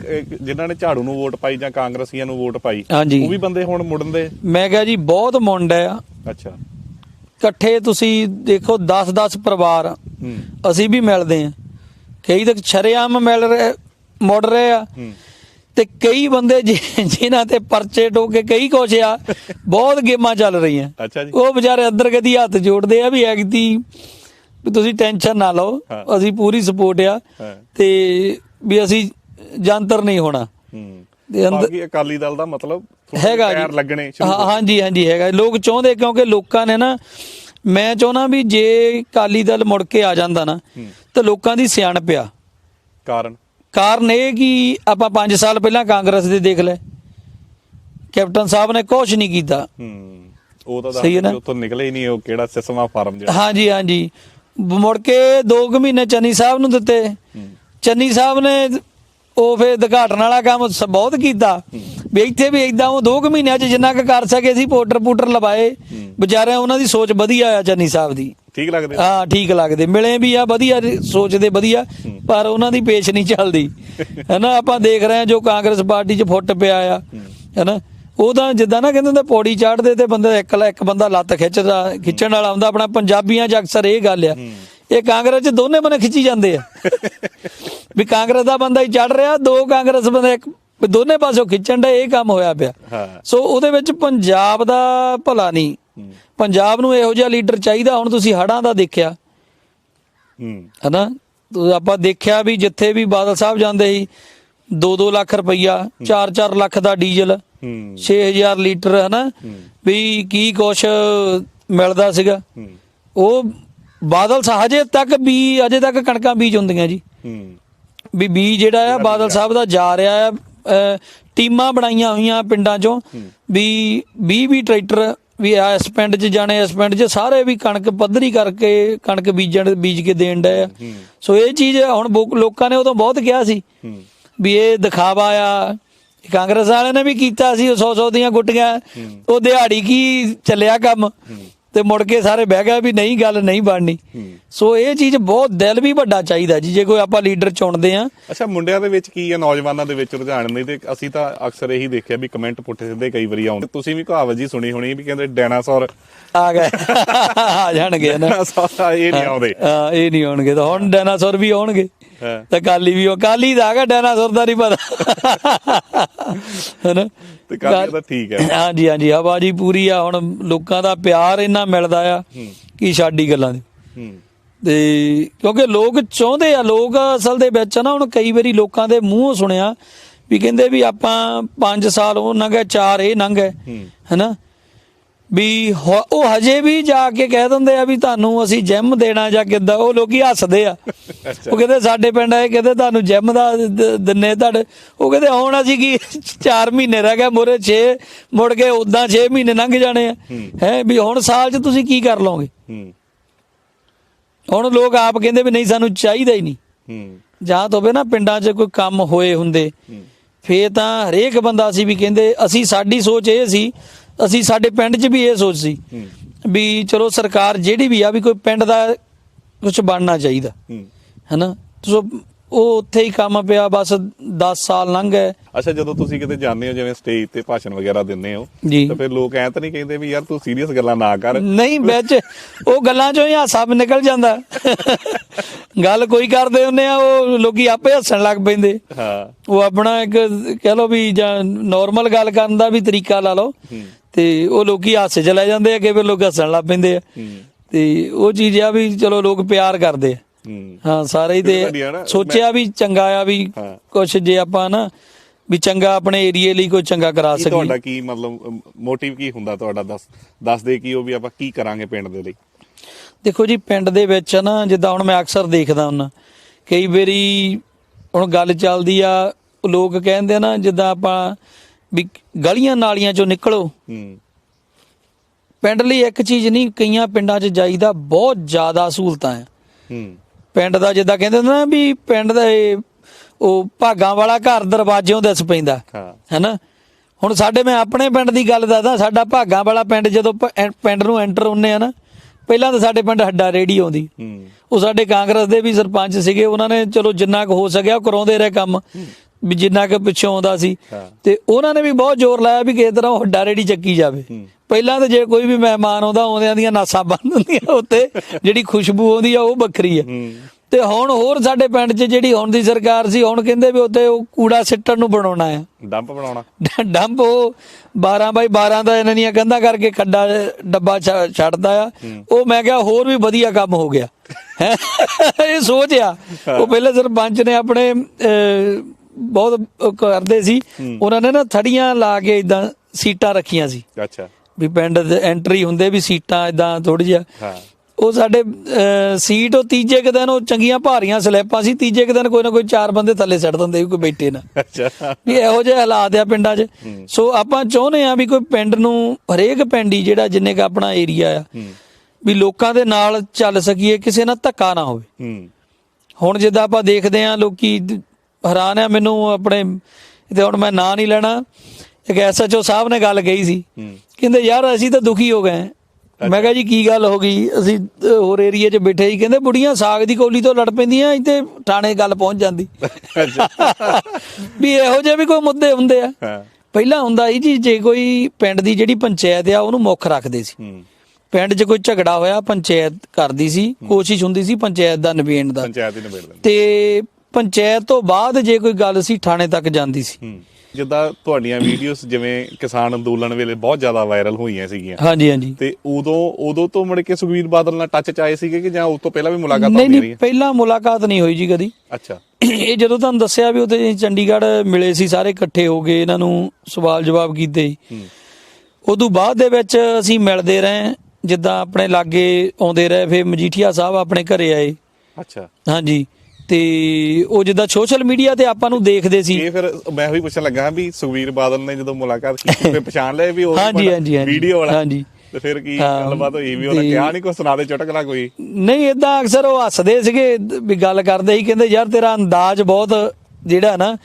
ਜਿਨ੍ਹਾਂ ਨੇ ਝਾੜੂ ਨੂੰ ਵੋਟ ਪਾਈ ਜਾਂ ਕਾਂਗਰਸੀਆਂ ਨੂੰ ਵੋਟ ਪਾਈ ਹਾਂਜੀ। ਉਹ ਵੀ ਬੰਦੇ ਹੁਣ ਮੁੜਨ ਦੇ ਮੈਂ ਕਿਹਾ ਜੀ ਬਹੁਤ ਮੁੰਡ ਆ ਅੱਛਾ। ਇਕੱਠੇ ਤੁਸੀਂ ਦੇਖੋ 10-10 ਪਰਿਵਾਰ। ਹੂੰ। ਅਸੀਂ ਵੀ ਮਿਲਦੇ ਆ ਕਈ ਤਾਂ ਛਰੇਆਮ ਮਿਲ ਰਹੇ ਮੁੜ ਰਹੇ ਆ। ਹੂੰ। ਤੇ ਕਈ ਬੰਦੇ ਜਿ- ਜਿਨ੍ਹਾਂ ਤੇ ਪਰਚੇ ਟੋਕੇ ਕਈ ਕੁਛ ਆ। ਬਹੁਤ ਗੇਮਾਂ ਚੱਲ ਰਹੀਆਂ। ਅੱਛਾ ਜੀ। ਉਹ ਵਿਚਾਰੇ ਅੰਦਰ ਕਦੀ ਹੱਥ ਜੋੜਦੇ ਆ ਵੀ ਐਗਤੀ ਵੀ ਤੁਸੀਂ ਟੈਨਸ਼ਨ ਨਾ ਲਓ। ਅਸੀਂ ਪੂਰੀ ਸਪੋਰਟ ਆ। ਤੇ ਵੀ ਅਸੀਂ ਜੰਤਰ ਨਹੀਂ ਹੋਣਾ। ਅੰਦਰ ਬਾਕੀ ਅਕਾਲੀ ਦਲ ਦਾ ਮਤਲਬ ਹੈਗਾ ਪੈਰ ਲੱਗਣੇ। ਹਾਂਜੀ ਹਾਂਜੀ ਹੈਗਾ। ਲੋਕ ਚਾਹੁੰਦੇ ਕਿਉਂਕਿ ਲੋਕਾਂ ਨੇ ਨਾ ਮੈਂ ਚਾਹੁੰਦਾ ਵੀ ਜੇ ਕਾਲੀ ਦਲ ਮੁੜ ਕੇ ਆ ਜਾਂਦਾ ਨਾ ਤਾਂ ਲੋਕਾਂ ਦੀ ਸਿਆਣਪ ਆ। ਕਾਰਨ? ਕਾਰਨ ਇਹ ਕਿ ਆਪਾਂ 5 ਸਾਲ ਪਹਿਲਾਂ ਕਾਂਗਰਸ ਦੇ ਦੇਖ ਲੈ ਕੈਪਟਨ ਸਾਹਿਬ ਨੇ ਕੁਝ ਨਹੀਂ ਕੀਤਾ। ਹੂੰ। ਉਹ ਤਾਂ ਸਹੀ ਹੈ ਨਾ? ਉੱਥੋਂ ਨਿਕਲੇ ਹੀ ਨਹੀਂ ਉਹ ਕਿਹੜਾ ਸਿਸਮਾ ਫਾਰਮ ਜਿਹੜਾ। ਹਾਂਜੀ ਹਾਂਜੀ। ਮੁੜ ਕੇ 2 ਮਹੀਨੇ ਚੰਨੀ ਸਾਹਿਬ ਨੂੰ ਦਿੱਤੇ। ਚੰਨੀ ਸਾਹਿਬ ਨੇ ਉਹ ਫੇਰ ਉਦਘਾਟਨ ਵਾਲਾ ਕੰਮ ਬਹੁਤ ਕੀਤਾ। ਵੀ ਇੱਥੇ ਵੀ ਇਦਾਂ ਉਹ 2 ਮਹੀਨਿਆਂ ਚ ਜਿੰਨਾ ਕੁ ਕਰ ਸਕੇ ਸੀ ਪੋਟਰ ਪੂਟਰ ਲਵਾਏ। ਵਿਚਾਰਿਆਂ ਉਹਨਾਂ ਦੀ ਸੋਚ ਵਧੀਆ ਆ ਚੰਨੀ ਸਾਹਿਬ ਦੀ। ਠੀਕ ਲੱਗਦੇ? ਹਾਂ ਠੀਕ ਲੱਗਦੇ। ਮਿਲੇ ਵੀ ਆ ਵਧੀਆ ਸੋਚਦੇ ਵਧੀਆ ਪਰ ਉਹਨਾਂ ਦੀ ਪੇਸ਼ ਨਹੀਂ ਚੱਲਦੀ। ਹੈਨਾ ਆਪਾਂ ਦੇਖ ਰਹੇ ਹਾਂ ਜੋ ਕਾਂਗਰਸ ਪਾਰਟੀ 'ਚ ਫੁੱਟ ਪਿਆ ਆ। ਹੈਨਾ ਉਹ ਤਾਂ ਜਿੱਦਾਂ ਨਾ ਕਹਿੰਦੇ ਹੁੰਦੇ ਪੌੜੀ ਚੜ੍ਹਦੇ ਤੇ ਬੰਦੇ ਇੱਕ ਇੱਕ ਬੰਦਾ ਲੱਤ ਖਿੱਚਦਾ ਖਿੱਚਣ ਵਾਲਾ ਹੁੰਦਾ ਆਪਣਾ ਪੰਜਾਬੀਆਂ 'ਚ ਅਕਸਰ ਇਹ ਗੱਲ ਆ। ਇਹ ਕਾਂਗਰਸ 'ਚ ਦੋਨੇ ਬੰਨੇ ਖਿੱਚੀ ਜਾਂਦੇ ਆ। ਵੀ ਕਾਂਗਰਸ ਦਾ ਬੰਦਾ ਹੀ ਚੜ ਰਿਹਾ ਦੋ ਕਾਂਗਰਸ ਬੰਦੇ ਇੱਕ ਦੋਨੇ ਪਾਸੋਂ ਖਿੱਚਣ ਦਾ ਇਹ ਕੰਮ ਹੋਇਆ ਪਿਆ। ਸੋ ਉਹਦੇ ਵਿੱਚ ਪੰਜਾਬ ਦਾ ਭਲਾ ਨਹੀਂ। ਪੰਜਾਬ ਨੂੰ ਇਹੋ ਜਿਹਾ ਲੀਡਰ ਚਾਹੀਦਾ ਹੁਣ ਤੁਸੀਂ ਹੜਾਂ ਦਾ ਦੇਖਿਆ। ਹੂੰ। ਹਨਾ? ਆਪਾਂ ਦੇਖਿਆ ਵੀ ਜਿੱਥੇ ਵੀ ਬਾਦਲ ਸਾਹਿਬ ਜਾਂਦੇ ਸੀ 2-2 ਲੱਖ ਰੁਪਈਆ 4-4 ਲੱਖ ਦਾ ਡੀਜ਼ਲ। 6000 ਲੀਟਰ ਹਨਾ ਵੀ ਕੀ ਕੁਛ ਮਿਲਦਾ ਸੀਗਾ। ਉਹ ਬਾਦਲ ਸਾਹਿਬ ਹਜੇ ਤੱਕ ਵੀ ਅਜੇ ਤੱਕ ਕਣਕਾਂ ਬੀਜ ਹੁੰਦੀਆਂ ਜੀ। ਵੀ ਬੀ ਜਿਹੜਾ ਆ ਬਾਦਲ ਸਾਹਿਬ ਦਾ ਜਾ ਰਿਹਾ ਆ ਟੀਮਾਂ ਬਣਾਈਆਂ ਹੋਈਆਂ ਪਿੰਡਾਂ ਚੋਂ ਵੀ 20 20 ਟਰੈਕਟਰ ਵੀ ਆ ਇਸ ਪਿੰਡ 'ਚ ਜਾਣੇ ਇਸ ਪਿੰਡ 'ਚ ਸਾਰੇ ਵੀ ਕਣਕ ਪੱਧਰੀ ਕਰਕੇ ਕਣਕ ਬੀਜਣ ਬੀਜ ਕੇ ਦੇਣ ਡਏ ਆ। ਸੋ ਇਹ ਚੀਜ਼ ਹੁਣ ਲੋਕਾਂ ਨੇ ਉਦੋਂ ਬਹੁਤ ਕਿਹਾ ਸੀ। ਵੀ ਇਹ ਦਿਖਾਵਾ ਆ ਕਾਂਗਰਸ ਵਾਲਿਆਂ ਨੇ ਵੀ ਕੀਤਾ ਸੀ 100 100 ਦੀਆਂ ਗੁੱਟੀਆਂ। ਉਹ ਦਿਹਾੜੀ ਕੀ ਚੱਲਿਆ ਕੰਮ? ਤੇ ਮੁੜ ਕੇ ਸਾਰੇ ਬਹਿ ਗਏ ਵੀ ਨਹੀਂ ਗੱਲ ਨਹੀਂ ਬਣਨੀ। ਸੋ ਇਹ ਚੀਜ਼ ਬਹੁਤ ਦਿਲ ਵੀ ਵੱਡਾ ਚਾਹੀਦਾ ਜੀ ਜੇ ਕੋਈ ਆਪਾਂ ਲੀਡਰ ਚੁਣਦੇ ਆ ਅੱਛਾ ਮੁੰਡਿਆਂ ਦੇ ਵਿੱਚ ਕੀ ਹੈ ਨੌਜਵਾਨਾਂ ਦੇ ਵਿੱਚ ਰੁਝਾਨ ਨਹੀਂ ਤੇ ਅਸੀਂ ਤਾਂ ਅਕਸਰ ਇਹੀ ਦੇਖਿਆ ਵੀ ਕਮੈਂਟ ਪੁੱਠੇ ਸਿੱਧੇ ਕਈ ਵਾਰੀ ਆਉਂਦੇ। ਤੁਸੀਂ ਵੀ ਕਹਾਵਤ ਜੀ ਸੁਣੀ ਹੋਣੀ ਵੀ ਕਹਿੰਦੇ ਡਾਇਨਾਸੌਰ ਆ ਗਏ। ਆ ਜਾਣਗੇ ਨਾ। ਡਾਇਨਾਸੌਰ ਇਹ ਨਹੀਂ ਆਉਂਦੇ। ਹਾਂ ਇਹ ਨਹੀਂ ਆਉਣਗੇ ਤਾਂ ਹੁਣ ਡਾਇਨਾਸੌਰ ਵੀ ਆਉਣਗੇ। ਤੇ ਕਾਲੀ ਵੀ ਉਹ ਕਾਲੀ ਦਾ ਹੈਗਾ ਡਾਇਨਾਸੌਰ ਦਾ ਨਹੀਂ ਪਤਾ। ਹੈਨਾ? ਤੇ ਕਾਲੀ ਤਾਂ ਠੀਕ ਹੈ। ਹਾਂਜੀ ਹਾਂਜੀ ਆਵਾਜ਼ੀ ਪੂਰੀ ਆ ਹੁਣ ਲੋਕਾਂ ਦਾ ਪਿਆਰ ਇੰਨਾ ਮਿਲਦਾ ਆ ਕੀ ਛਾਡੀ ਗੱਲਾਂ ਦੀ। ਤੇ ਕਿਉਂਕਿ ਲੋਕ ਚਾਹੁੰਦੇ ਆ ਲੋਕ ਅਸਲ ਦੇ ਵਿੱਚ ਨਾ ਹੁਣ ਕਈ ਵਾਰੀ ਲੋਕਾਂ ਦੇ ਮੂੰਹੋਂ ਸੁਣਿਆ ਵੀ ਕਹਿੰਦੇ ਵੀ ਆਪਾਂ 5 ਸਾਲ ਉਹ ਲੰਘੇ 4 ਇਹ ਲੰਘੇ ਹੈਨਾ? ਵੀ ਉਹ ਹਜੇ ਵੀ ਜਾ ਕੇ ਕਹਿ ਦਿੰਦੇ ਆ ਵੀ ਤੁਹਾਨੂੰ ਅਸੀਂ ਜਿਮ ਦੇਣਾ ਜਾਂ ਕਿੱਦਾਂ ਉਹ ਲੋਕੀ ਹੱਸਦੇ ਆ। ਉਹ ਕਹਿੰਦੇ ਸਾਡੇ ਪਿੰਡ ਆਏ ਕਹਿੰਦੇ ਤੁਹਾਨੂੰ ਜਿਮ ਦਾ ਦਿੰਨੇ ਤੁਹਾਡੇ। ਉਹ ਕਹਿੰਦੇ ਹੁਣ ਅਸੀਂ ਕੀ 4 ਮਹੀਨੇ ਰਹਿ ਗਏ ਮੋਰੇ 6 ਮੁੜ ਕੇ ਉਦਾਂ 6 ਮਹੀਨੇ ਲੰਘ ਜਾਣੇ ਆ। ਹੈ। ਵੀ ਹੁਣ ਸਾਲ 'ਚ ਤੁਸੀਂ ਕੀ ਕਰ ਲਓਗੇ? ਹੁਣ ਲੋਕ ਆਪ ਕਹਿੰਦੇ ਵੀ ਨਹੀਂ ਸਾਨੂੰ ਚਾਹੀਦਾ ਹੀ ਨਹੀਂ। ਜਾਂ ਤਾਂ ਹੋਵੇ ਨਾ ਪਿੰਡਾਂ 'ਚ ਕੋਈ ਕੰਮ ਹੋਏ ਹੁੰਦੇ ਫੇਰ ਤਾਂ ਹਰੇਕ ਬੰਦਾ ਸੀ ਵੀ ਕਹਿੰਦੇ ਅਸੀਂ ਸਾਡੀ ਸੋਚ ਇਹ ਸੀ ਅਸੀਂ ਸਾਡੇ ਪਿੰਡ 'ਚ ਵੀ ਇਹ ਸੋਚ ਸੀ ਵੀ ਚਲੋ ਸਰਕਾਰ ਜਿਹੜੀ ਵੀ ਆ ਵੀ ਕੋਈ ਪਿੰਡ ਦਾ ਕੁਝ ਬਣਨਾ ਚਾਹੀਦਾ। ਹੂੰ। ਹੈਨਾ? ਸੋ ਉਹ ਉੱਥੇ ਹੀ ਕੰਮ ਪਿਆ ਬਸ 10 ਸਾਲ ਲੰਘ ਗਏ। ਅੱਛਾ ਜਦੋਂ ਤੁਸੀਂ ਕਿਤੇ ਜਾਂਦੇ ਹੋ ਜਿਵੇਂ ਸਟੇਜ ਤੇ ਭਾਸ਼ਣ ਵਗੈਰਾ ਦਿੰਦੇ ਹੋ ਜੀ। ਤਾਂ ਫਿਰ ਲੋਕ ਐਂ ਤਾਂ ਨਹੀਂ ਕਹਿੰਦੇ ਵੀ ਯਾਰ ਤੂੰ ਸੀਰੀਅਸ ਗੱਲਾਂ ਨਾ ਕਰ। ਨਹੀਂ ਵਿੱਚ ਉਹ ਗੱਲਾਂ ਚੋਂ ਹੀ ਹਾਸਾ ਵੀ ਨਿਕਲ ਜਾਂਦਾ। ਗੱਲ ਕੋਈ ਕਰਦੇ ਹੁੰਨੇ ਆ ਉਹ ਲੋਕੀ ਆਪੇ ਹੱਸਣ ਲੱਗ ਪੈਂਦੇ। ਹਾਂ। ਉਹ ਆਪਣਾ ਇੱਕ ਕਹਿ ਲਓ ਵੀ ਜਾਂ ਨਾਰਮਲ ਗੱਲ ਕਰਨ ਦਾ ਵੀ ਤਰੀਕਾ ਲਾ ਲਓ। ਤੇ ਉਹ ਲੋਕੀ ਹਾਸੇ ਚ ਲੈ ਜਾਂਦੇ ਆ ਕਿ ਫਿਰ ਲੋਕ ਹੱਸਣ ਲੱਗ ਪੈਂਦੇ ਆ। ਤੇ ਉਹ ਚੀਜ਼ ਆ ਵੀ ਚਲੋ ਲੋਕ ਪਿਆਰ ਕਰਦੇ ਆ। ਹੂੰ। ਸਾਰੇ ਹੀ ਤੇ ਸੋਚਿਆ ਵੀ ਚੰਗਾ ਆ ਵੀ। ਕੁਛ ਜੇ ਆਪਾਂ ਨਾ ਵੀ ਚੰਗਾ ਆਪਣੇ ਏਰੀਏ ਲਈ ਕੋਈ ਚੰਗਾ ਕਰਾ ਸਕੀਏ। ਤੁਹਾਡਾ ਕੀ ਮਤਲਬ ਮੋਟਿਵ ਕੀ ਹੁੰਦਾ ਤੁਹਾਡਾ? ਦੱਸ ਦੱਸ ਦੇ ਕੀ ਉਹ ਵੀ ਆਪਾਂ ਕੀ ਕਰਾਂਗੇ ਪਿੰਡ ਦੇ ਲਈ? ਦੇਖੋ ਜੀ ਪਿੰਡ ਦੇ ਵਿੱਚ ਨਾ ਜਿੱਦਾਂ ਹੁਣ ਮੈਂ ਅਕਸਰ ਦੇਖਦਾ ਹੁੰਦਾ ਕਈ ਵਾਰੀ ਹੁਣ ਗੱਲ ਚੱਲਦੀ ਆ ਲੋਕ ਕਹਿੰਦੇ ਨਾ ਜਿੱਦਾਂ ਆਪਾਂ ਵੀ ਗਲੀਆਂ ਨਾਲੀਆਂ ਚੋਂ ਨਿਕਲੋ। ਹੂੰ। ਪਿੰਡ ਲਈ ਇੱਕ ਚੀਜ਼ ਨਹੀਂ ਕਈਆਂ ਪਿੰਡਾਂ 'ਚ ਜਾਈਦਾ ਬਹੁਤ ਜ਼ਿਆਦਾ ਸਹੂਲਤਾਂ ਆ। ਹੂੰ। ਪਿੰਡ ਦਾ ਜਿੱਦਾਂ ਕਹਿੰਦੇ ਹੁੰਦੇ ਨਾ ਵੀ ਪਿੰਡ ਦਾ ਇਹ ਉਹ ਭਾਗਾਂ ਵਾਲਾ ਘਰ ਦਰਵਾਜ਼ਿਓਂ ਦਿਸ ਪੈਂਦਾ। ਹਾਂ। ਹੈਨਾ? ਹੁਣ ਸਾਡੇ ਮੈਂ ਆਪਣੇ ਪਿੰਡ ਦੀ ਗੱਲ ਦੱਸਦਾ ਸਾਡਾ ਭਾਗਾਂ ਵਾਲਾ ਪਿੰਡ ਜਦੋਂ ਪਿੰਡ ਨੂੰ ਐਂਟਰ ਹੁੰਨੇ ਆ ਨਾ ਪਹਿਲਾਂ ਤਾਂ ਸਾਡੇ ਪਿੰਡ ਹੱਡਾ ਰੇੜੀ ਆਉਂਦੀ। ਉਹ ਸਾਡੇ ਕਾਂਗਰਸ ਦੇ ਵੀ ਸਰਪੰਚ ਸੀਗੇ ਉਹਨਾਂ ਨੇ ਚਲੋ ਜਿੰਨਾ ਕੁ ਹੋ ਸਕਿਆ ਉਹ ਕਰਾਉਂਦੇ ਰਹੇ ਕੰਮ ਵੀ ਜਿੰਨਾ ਕੁ ਪਿੱਛੋਂ ਆਉਂਦਾ ਸੀ। ਤੇ ਉਹਨਾਂ ਨੇ ਵੀ ਬਹੁਤ ਜ਼ੋਰ ਲਾਇਆ ਵੀ ਕਿਸੇ ਤਰ੍ਹਾਂ ਉਹ ਹੱਡਾ ਰੇੜੀ ਚੱਕੀ ਜਾਵੇ। ਪਹਿਲਾਂ ਤਾਂ ਜੇ ਕੋਈ ਵੀ ਮਹਿਮਾਨ ਆਉਂਦਾ ਆਉਂਦਿਆਂ ਦੀਆਂ ਨਾਸਾਂ ਬੰਦ ਹੁੰਦੀਆਂ ਉੱਤੇ ਜਿਹੜੀ ਖੁਸ਼ਬੂ ਆਉਂਦੀ ਆ ਉਹ ਵੱਖਰੀ ਆ। ਤੇ ਹੁਣ ਹੋਰ ਸਾਡੇ ਪਿੰਡ 'ਚ ਜਿਹੜੀ ਹੁਣ ਦੀ ਸਰਕਾਰ ਸੀ ਹੁਣ ਕਹਿੰਦੇ ਵੀ ਉੱਥੇ ਉਹ ਕੂੜਾ ਸਿੱਟਣ ਨੂੰ ਬਣਾਉਣਾ ਆ। ਡੰਪ ਬਣਾਉਣਾ। ਡੰਪ ਉਹ 12 ਬਾਈ 12 ਦਾ ਇਹਨਾਂ ਦੀਆਂ ਕੰਧਾਂ ਕਰਕੇ ਖੱਡਾ ਡੱਬਾ ਛੱਡਦਾ ਆ। ਉਹ ਮੈਂ ਕਿਹਾ ਹੋਰ ਵੀ ਵਧੀਆ ਕੰਮ ਹੋ ਗਿਆ। ਹੈਂ। ਇਹ ਸੋਚ ਆ ਉਹ ਪਹਿਲੇ ਸਰਪੰਚ ਨੇ ਆਪਣੇ ਬਹੁਤ ਕਰਦੇ ਸੀ। ਉਹਨਾਂ ਨੇ ਨਾ ਥੜੀਆਂ ਲਾ ਕੇ ਇਦਾਂ ਸੀਟਾਂ ਰੱਖੀਆਂ ਸੀ। ਅੱਛਾ। ਵੀ ਪਿੰਡ ਦੇ ਐਂਟਰੀ ਹੁੰਦੇ ਵੀ ਸੀਟਾਂ ਇਦਾਂ ਥੋੜੀ ਜਿਹਾ ਹਾਂ। ਉਹ ਸਾਡੇ ਸੀਟ ਉਹ ਤੀਜੇ ਕੁ ਦਿਨ ਉਹ ਚੰਗੀਆਂ ਭਾਰੀਆਂ ਸਲੈਪਾਂ ਸੀ ਤੀਜੇ ਕੁ ਦਿਨ ਕੋਈ ਨਾ ਕੋਈ ਚਾਰ ਬੰਦੇ ਥੱਲੇ ਸੱਟ ਦਿੰਦੇ ਕੋਈ ਬੈਠੇ ਨਾ। ਅੱਛਾ। ਵੀ ਇਹੋ ਜਿਹੇ ਹਾਲਾਤ ਆ ਪਿੰਡਾਂ 'ਚ। ਸੋ ਆਪਾਂ ਚਾਹੁੰਦੇ ਆ ਵੀ ਕੋਈ ਪਿੰਡ ਨੂੰ ਹਰੇਕ ਪਿੰਡ ਹੀ ਜਿਹੜਾ ਜਿੰਨੇ ਕ ਆਪਣਾ ਏਰੀਆ ਆ ਵੀ ਲੋਕਾਂ ਦੇ ਨਾਲ ਚੱਲ ਸਕੀਏ ਕਿਸੇ ਨਾਲ ਧੱਕਾ ਨਾ ਹੋਵੇ। ਹੁਣ ਜਿੱਦਾਂ ਆਪਾਂ ਦੇਖਦੇ ਆ ਲੋਕੀ ਹੈਰਾਨ ਆ ਮੈਨੂੰ ਆਪਣੇ ਤੇ ਹੁਣ ਮੈਂ ਨਾਂ ਨਹੀਂ ਲੈਣਾ। ਇੱਕ ਐਸਐਚਓ ਸਾਹਿਬ ਨੇ ਗੱਲ ਕਹੀ ਸੀ। ਕਹਿੰਦੇ ਯਾਰ ਅਸੀਂ ਤਾਂ ਦੁਖੀ ਹੋ ਗਏ ਮੈਂ ਕਿਹਾ ਜੀ ਕੀ ਗੱਲ ਹੋ ਗਈ? ਅਸੀਂ ਹੋਰ ਏਰੀਆ 'ਚ ਬੈਠੇ ਸੀ। ਕਹਿੰਦੇ ਬੁੜੀਆਂ ਸਾਗ ਦੀ ਕੋਲੀ ਤੋਂ ਲੜ ਪੈਂਦੀਆਂ ਇੱਥੇ ਥਾਣੇ ਗੱਲ ਪਹੁੰਚ ਜਾਂਦੀ। ਵੀ ਇਹੋ ਜਿਹੇ ਵੀ ਕੋਈ ਮੁੱਦੇ ਹੁੰਦੇ ਆ। ਪਹਿਲਾਂ ਹੁੰਦਾ ਸੀ ਜੀ ਜੇ ਕੋਈ ਪਿੰਡ ਦੀ ਜਿਹੜੀ ਪੰਚਾਇਤ ਆ ਉਹਨੂੰ ਮੁੱਖ ਰੱਖਦੇ ਸੀ। ਪਿੰਡ 'ਚ ਕੋਈ ਝਗੜਾ ਹੋਇਆ ਪੰਚਾਇਤ ਕਰਦੀ ਸੀ ਕੋਸ਼ਿਸ਼ ਹੁੰਦੀ ਸੀ ਪੰਚਾਇਤ ਦਾ ਨਿਬੇੜਨ ਦਾ। ਪੰਚਾਇਤ ਹੀ ਨਿਬੇੜ ਦਿੰਦੇ ਤੇ ਪੰਚਾਇਤ ਤੋਂ ਬਾਅਦ ਜੇ ਕੋਈ ਗੱਲ ਸੀ ਥਾਣੇ ਤੱਕ ਜਾਂਦੀ ਸੀ। ਜਿੱਦਾਂ ਤੁਹਾਡੀਆਂ ਵੀਡੀਓਜ਼ ਜਿਵੇਂ ਕਿਸਾਨ ਅੰਦੋਲਨ ਵੇਲੇ ਬਹੁਤ ਜ਼ਿਆਦਾ ਵਾਇਰਲ ਹੋਈਆਂ ਸੀਗੀਆਂ। ਹਾਂਜੀ ਹਾਂਜੀ। ਤੇ ਉਦੋਂ ਉਦੋਂ ਤੋਂ ਮੁੜ ਕੇ ਸੁਖਵੀਰ ਬਾਦਲ ਨਾਲ ਟੱਚ ਚ ਆਏ ਸੀਗੇ ਕਿ ਜਾਂ ਉਸ ਤੋਂ ਪਹਿਲਾਂ ਵੀ ਮੁਲਾਕਾਤ ਨਹੀਂ ਹੁੰਦੀ ਨਹੀਂ ਰਹੀ ਪਹਿਲਾਂ ਮੁਲਾਕਾਤ ਨਹੀਂ ਹੋਈ ਜੀ ਕਦੀ। ਅੱਛਾ। ਇਹ ਜਦੋਂ ਤੁਹਾਨੂੰ ਦੱਸਿਆ ਵੀ ਉਹਦੇ ਚੰਡੀਗੜ੍ਹ ਮਿਲੇ ਸੀ ਸਾਰੇ ਇਕੱਠੇ ਹੋ ਗਏ ਇਹਨਾਂ ਨੂੰ ਸਵਾਲ ਜਵਾਬ ਕੀਤੇ। ਉਦੋਂ ਬਾਅਦ ਦੇ ਵਿੱਚ ਅਸੀਂ ਮਿਲਦੇ ਰਹੇ ਜਿੱਦਾਂ ਆਪਣੇ ਲਾਗੇ ਆਉਂਦੇ ਰਹੇ ਫਿਰ ਮਜੀਠੀਆ ਸਾਹਿਬ ਆਪਣੇ ਘਰੇ ਆਏ। ਅੱਛਾ। ਹਾਂਜੀ। ਤੇ ਉਹ ਜਿੱਦਾਂ ਸੋਸ਼ਲ ਮੀਡੀਆ ਤੇ ਆਪਾਂ ਨੂੰ ਦੇਖਦੇ ਸੀ। ਇਹ ਫਿਰ ਮੈਂ ਵੀ ਪੁੱਛਣ ਲੱਗਾ ਵੀ ਸੁਖਵੀਰ ਬਾਦਲ ਨੇ ਜਦੋਂ ਮੁਲਾਕਾਤ ਕੀਤੀ ਫਿਰ ਪਛਾਣ ਲਿਆ ਵੀ ਉਹ ਹਾਂਜੀ, ਹਾਂਜੀ। ਵੀਡੀਓ ਵਾਲਾ। ਹਾਂਜੀ। ਤੇ ਫਿਰ ਕੀ ਗੱਲਬਾਤ ਹੋਈ ਵੀ ਉਹਨੇ ਤੇ- ਕਿਹਾ ਨਹੀਂ ਕੋਈ ਸੁਣਾ ਦੇ ਚੁਟਕਲਾ ਕੋਈ? ਨਹੀਂ ਇਦਾਂ ਅਕਸਰ ਉਹ ਹੱਸਦੇ ਸੀਗੇ ਵੀ ਗੱਲ ਕਰਦੇ ਸੀ ਕਹਿੰਦੇ ਯਾਰ ਤੇਰਾ ਅੰਦਾਜ਼ ਬਹੁਤ ਜਿਹੜਾ ਨਾ